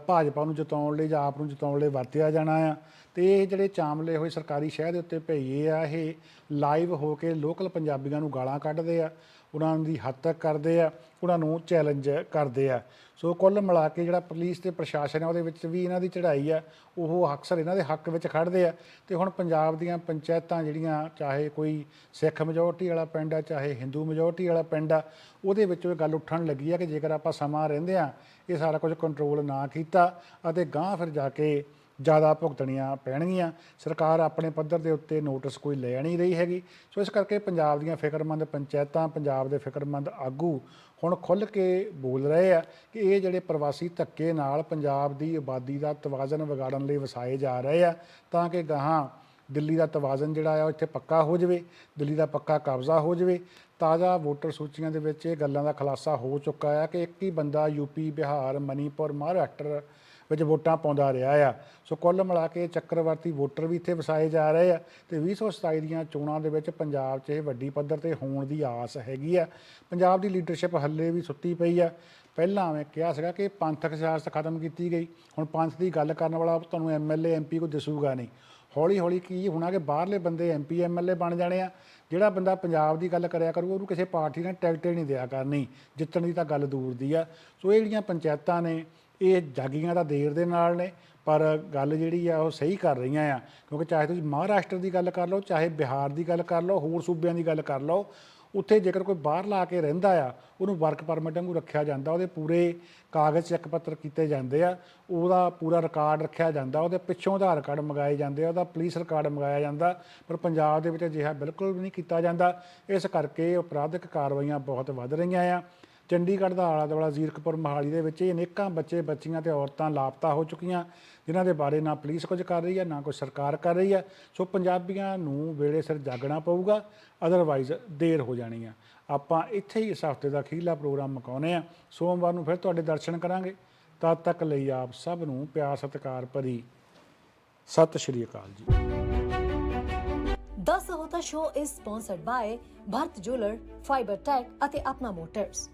ਭਾਜਪਾ ਨੂੰ ਜਿਤਾਉਣ ਲਈ ਜਾਂ ਆਪ ਨੂੰ ਜਿਤਾਉਣ ਲਈ ਵਰਤਿਆ ਜਾਣਾ ਆ। ਤੇ ਇਹ ਜਿਹੜੇ ਚਾਮਲੇ ਹੋਏ ਸਰਕਾਰੀ ਸ਼ਹਿਰ ਦੇ ਉੱਤੇ ਭਈਏ ਆ, ਇਹ ਲਾਈਵ ਹੋ ਕੇ ਲੋਕਲ ਪੰਜਾਬੀਆਂ ਨੂੰ ਗਾਲਾਂ ਕੱਢਦੇ ਆ। ਉਹਨਾਂ ਦੀ ਹੱਦ ਤੱਕ ਕਰਦੇ ਆ, ਉਹਨਾਂ ਨੂੰ ਚੈਲੰਜ ਕਰਦੇ ਆ। ਸੋ ਕੁੱਲ ਮਿਲਾ ਕੇ ਜਿਹੜਾ ਪੁਲਿਸ ਤੇ ਪ੍ਰਸ਼ਾਸਨ ਹੈ ਉਹਦੇ ਵਿੱਚ ਵੀ ਇਹਨਾਂ ਦੀ ਚੜ੍ਹਾਈ ਆ, ਉਹ ਅਕਸਰ ਇਹਨਾਂ ਦੇ ਹੱਕ ਵਿੱਚ ਖੜਦੇ ਆ। ਤੇ ਹੁਣ ਪੰਜਾਬ ਦੀਆਂ ਪੰਚਾਇਤਾਂ ਜਿਹੜੀਆਂ, ਚਾਹੇ ਕੋਈ ਸਿੱਖ ਮੈਜੋਰਟੀ ਵਾਲਾ ਪਿੰਡ ਆ, ਚਾਹੇ ਹਿੰਦੂ ਮੈਜੋਰਟੀ ਵਾਲਾ ਪਿੰਡ ਆ, ਉਹਦੇ ਵਿੱਚੋਂ ਇਹ ਗੱਲ ਉੱਠਣ ਲੱਗੀ ਆ ਕਿ ਜੇਕਰ ਆਪਾਂ ਸਮਾਂ ਰਹਿੰਦੇ ਆ ਇਹ ਸਾਰਾ ਕੁਝ ਕੰਟਰੋਲ ਨਾ ਕੀਤਾ ਅਤੇ ਗਾਂਹ ਫਿਰ ਜਾ ਕੇ ਜ਼ਿਆਦਾ ਭੁਗਤਣੀਆਂ ਪੈਣਗੀਆਂ। ਸਰਕਾਰ ਆਪਣੇ ਪੱਧਰ ਦੇ ਉੱਤੇ ਨੋਟਿਸ ਕੋਈ ਲੈ ਨਹੀਂ ਰਹੀ ਹੈਗੀ। ਸੋ ਇਸ ਕਰਕੇ ਪੰਜਾਬ ਦੀਆਂ ਫਿਕਰਮੰਦ ਪੰਚਾਇਤਾਂ, ਪੰਜਾਬ ਦੇ ਫਿਕਰਮੰਦ ਆਗੂ ਹੁਣ ਖੁੱਲ੍ਹ ਕੇ ਬੋਲ ਰਹੇ ਆ ਕਿ ਇਹ ਜਿਹੜੇ ਪ੍ਰਵਾਸੀ ਧੱਕੇ ਨਾਲ ਪੰਜਾਬ ਦੀ ਆਬਾਦੀ ਦਾ ਤਵਾਜ਼ਨ ਵਿਗਾੜਨ ਲਈ ਵਸਾਏ ਜਾ ਰਹੇ ਆ, ਤਾਂ ਕਿ ਗਾਹਾਂ ਦਿੱਲੀ ਦਾ ਤਵਾਜ਼ਨ ਜਿਹੜਾ ਆ ਉਹ ਇੱਥੇ ਪੱਕਾ ਹੋ ਜਾਵੇ, ਦਿੱਲੀ ਦਾ ਪੱਕਾ ਕਬਜ਼ਾ ਹੋ ਜਾਵੇ। ਤਾਜ਼ਾ ਵੋਟਰ ਸੂਚੀਆਂ ਦੇ ਵਿੱਚ ਇਹ ਗੱਲਾਂ ਦਾ ਖੁਲਾਸਾ ਹੋ ਚੁੱਕਾ ਆ ਕਿ ਇੱਕ ਹੀ ਬੰਦਾ ਯੂਪੀ ਬਿਹਾਰ, ਮਨੀਪੁਰ, ਮਹਾਰਾਸ਼ਟਰ ਵਿੱਚ ਵੋਟਾਂ ਪਾਉਂਦਾ ਰਿਹਾ ਆ। ਸੋ ਕੁੱਲ ਮਿਲਾ ਕੇ ਚੱਕਰਵਰਤੀ ਵੋਟਰ ਵੀ ਇੱਥੇ ਵਸਾਏ ਜਾ ਰਹੇ ਆ ਤੇ 2027 ਦੀਆਂ ਚੋਣਾਂ ਦੇ ਵਿੱਚ ਪੰਜਾਬ 'ਚ ਇਹ ਵੱਡੀ ਪੱਧਰ ਤੇ ਹੋਣ ਦੀ ਆਸ ਹੈਗੀ ਆ। ਪੰਜਾਬ ਦੀ ਲੀਡਰਸ਼ਿਪ ਹੱਲੇ ਵੀ ਸੁੱਤੀ ਪਈ ਆ। ਪਹਿਲਾਂ ਮੈਂ ਕਿਹਾ ਸੀਗਾ ਕਿ ਪੰਥਕ ਸਿਆਸਤ ਖਤਮ ਕੀਤੀ ਗਈ। ਹੁਣ ਪੰਥ ਦੀ ਗੱਲ ਕਰਨ ਵਾਲਾ ਤੁਹਾਨੂੰ ਐਮਐਲਏ ਐਮਪੀ ਕੋ ਦਿਸੂਗਾ ਨਹੀਂ। ਹੌਲੀ ਹੌਲੀ ਕੀ ਹੋਣਾ ਕਿ ਬਾਹਰਲੇ ਬੰਦੇ ਐਮਪੀ ਐਮਐਲਏ ਬਣ ਜਾਣੇ ਆ। ਜਿਹੜਾ ਬੰਦਾ ਪੰਜਾਬ ਦੀ ਗੱਲ ਕਰਿਆ ਕਰੂ, ਉਹਨੂੰ ਕਿਸੇ ਪਾਰਟੀ ਨੇ ਟਿਕਟ ਹੀ ਨਹੀਂ ਦਿਆ ਕਰਨੀ। ਜਿੱਤਣ ਦੀ ਤਾਂ ਗੱਲ ਦੂਰ ਦੀ ਆ। ਸੋ ਇਹ ਜਿਹੜੀਆਂ ਪੰਚਾਇਤਾਂ ਨੇ ਇਹ ਜਾਗੀਆਂ ਦਾ ਦੇਰ ਦੇ ਨਾਲ ਨੇ, ਪਰ ਗੱਲ ਜਿਹੜੀ ਆ ਉਹ ਸਹੀ ਕਰ ਰਹੀਆਂ ਆ। ਕਿਉਂਕਿ ਚਾਹੇ ਤੁਸੀਂ ਮਹਾਰਾਸ਼ਟਰ ਦੀ ਗੱਲ ਕਰ ਲਓ, ਚਾਹੇ ਬਿਹਾਰ ਦੀ ਗੱਲ ਕਰ ਲਓ, ਹੋਰ ਸੂਬਿਆਂ ਦੀ ਗੱਲ ਕਰ ਲਓ, ਉੱਥੇ ਜੇਕਰ ਕੋਈ ਬਾਹਰ ਲਾ ਕੇ ਰਹਿੰਦਾ ਆ, ਉਹਨੂੰ ਵਰਕ ਪਰਮਿਟ ਵਾਂਗੂ ਰੱਖਿਆ ਜਾਂਦਾ, ਉਹਦੇ ਪੂਰੇ ਕਾਗਜ਼ ਚੈੱਕ ਪੱਤਰ ਕੀਤੇ ਜਾਂਦੇ ਆ, ਉਹਦਾ ਪੂਰਾ ਰਿਕਾਰਡ ਰੱਖਿਆ ਜਾਂਦਾ, ਉਹਦੇ ਪਿੱਛੋਂ ਆਧਾਰ ਕਾਰਡ ਮੰਗਾਏ ਜਾਂਦੇ ਆ, ਉਹਦਾ ਪੁਲਿਸ ਰਿਕਾਰਡ ਮੰਗਾਇਆ ਜਾਂਦਾ, ਪਰ ਪੰਜਾਬ ਦੇ ਵਿੱਚ ਅਜਿਹਾ ਬਿਲਕੁਲ ਵੀ ਨਹੀਂ ਕੀਤਾ ਜਾਂਦਾ। ਇਸ ਕਰਕੇ ਅਪਰਾਧਿਕ ਕਾਰਵਾਈਆਂ ਬਹੁਤ ਵੱਧ ਰਹੀਆਂ ਆ। ਚੰਡੀਗੜ੍ਹ ਦਾ ਆਲਾ ਦੁਆਲਾ ਜ਼ੀਰਕਪੁਰ ਮੋਹਾਲੀ ਦੇ ਵਿੱਚ ਇਹ ਅਨੇਕਾਂ ਬੱਚੇ, ਬੱਚੀਆਂ ਤੇ ਔਰਤਾਂ ਲਾਪਤਾ ਹੋ ਚੁੱਕੀਆਂ। ਜਿਨ੍ਹਾਂ ਦੇ ਬਾਰੇ ਨਾ ਪੁਲਿਸ ਕੁਝ ਕਰ ਰਹੀ ਹੈ, ਨਾ ਕੋਈ ਸਰਕਾਰ ਕਰ ਰਹੀ ਹੈ। ਸੋ ਪੰਜਾਬੀਆਂ ਨੂੰ ਵੇਲੇ ਸਿਰ ਜਾਗਣਾ ਪਊਗਾ ਅਦਰਵਾਈਜ਼ ਦੇਰ ਹੋ ਜਾਣੀ ਆ। ਆਪਾਂ ਇੱਥੇ ਹੀ ਇਸ ਹਫ਼ਤੇ ਦਾ ਅਖੀਰਲਾ ਪ੍ਰੋਗਰਾਮ ਮੁਕਾਉਂਦੇ ਆ ਸੋਮਵਾਰ ਨੂੰ ਫਿਰ ਤੁਹਾਡੇ ਦਰਸ਼ਨ ਕਰਾਂਗੇ। ਤਦ ਤੱਕ ਲਈ ਆਪ ਸਭ ਨੂੰ ਪਿਆਰ, ਸਤਿਕਾਰ ਭਰੀ ਸਤਿ ਸ਼੍ਰੀ ਅਕਾਲ ਜੀ। ਦਾ ਸਹੋਤਾ ਸ਼ੋ ਇਸ sponsored by Bharat jeweller fibre tech ਅਤੇ ਆਪਣਾ ਮੋਟਰਸ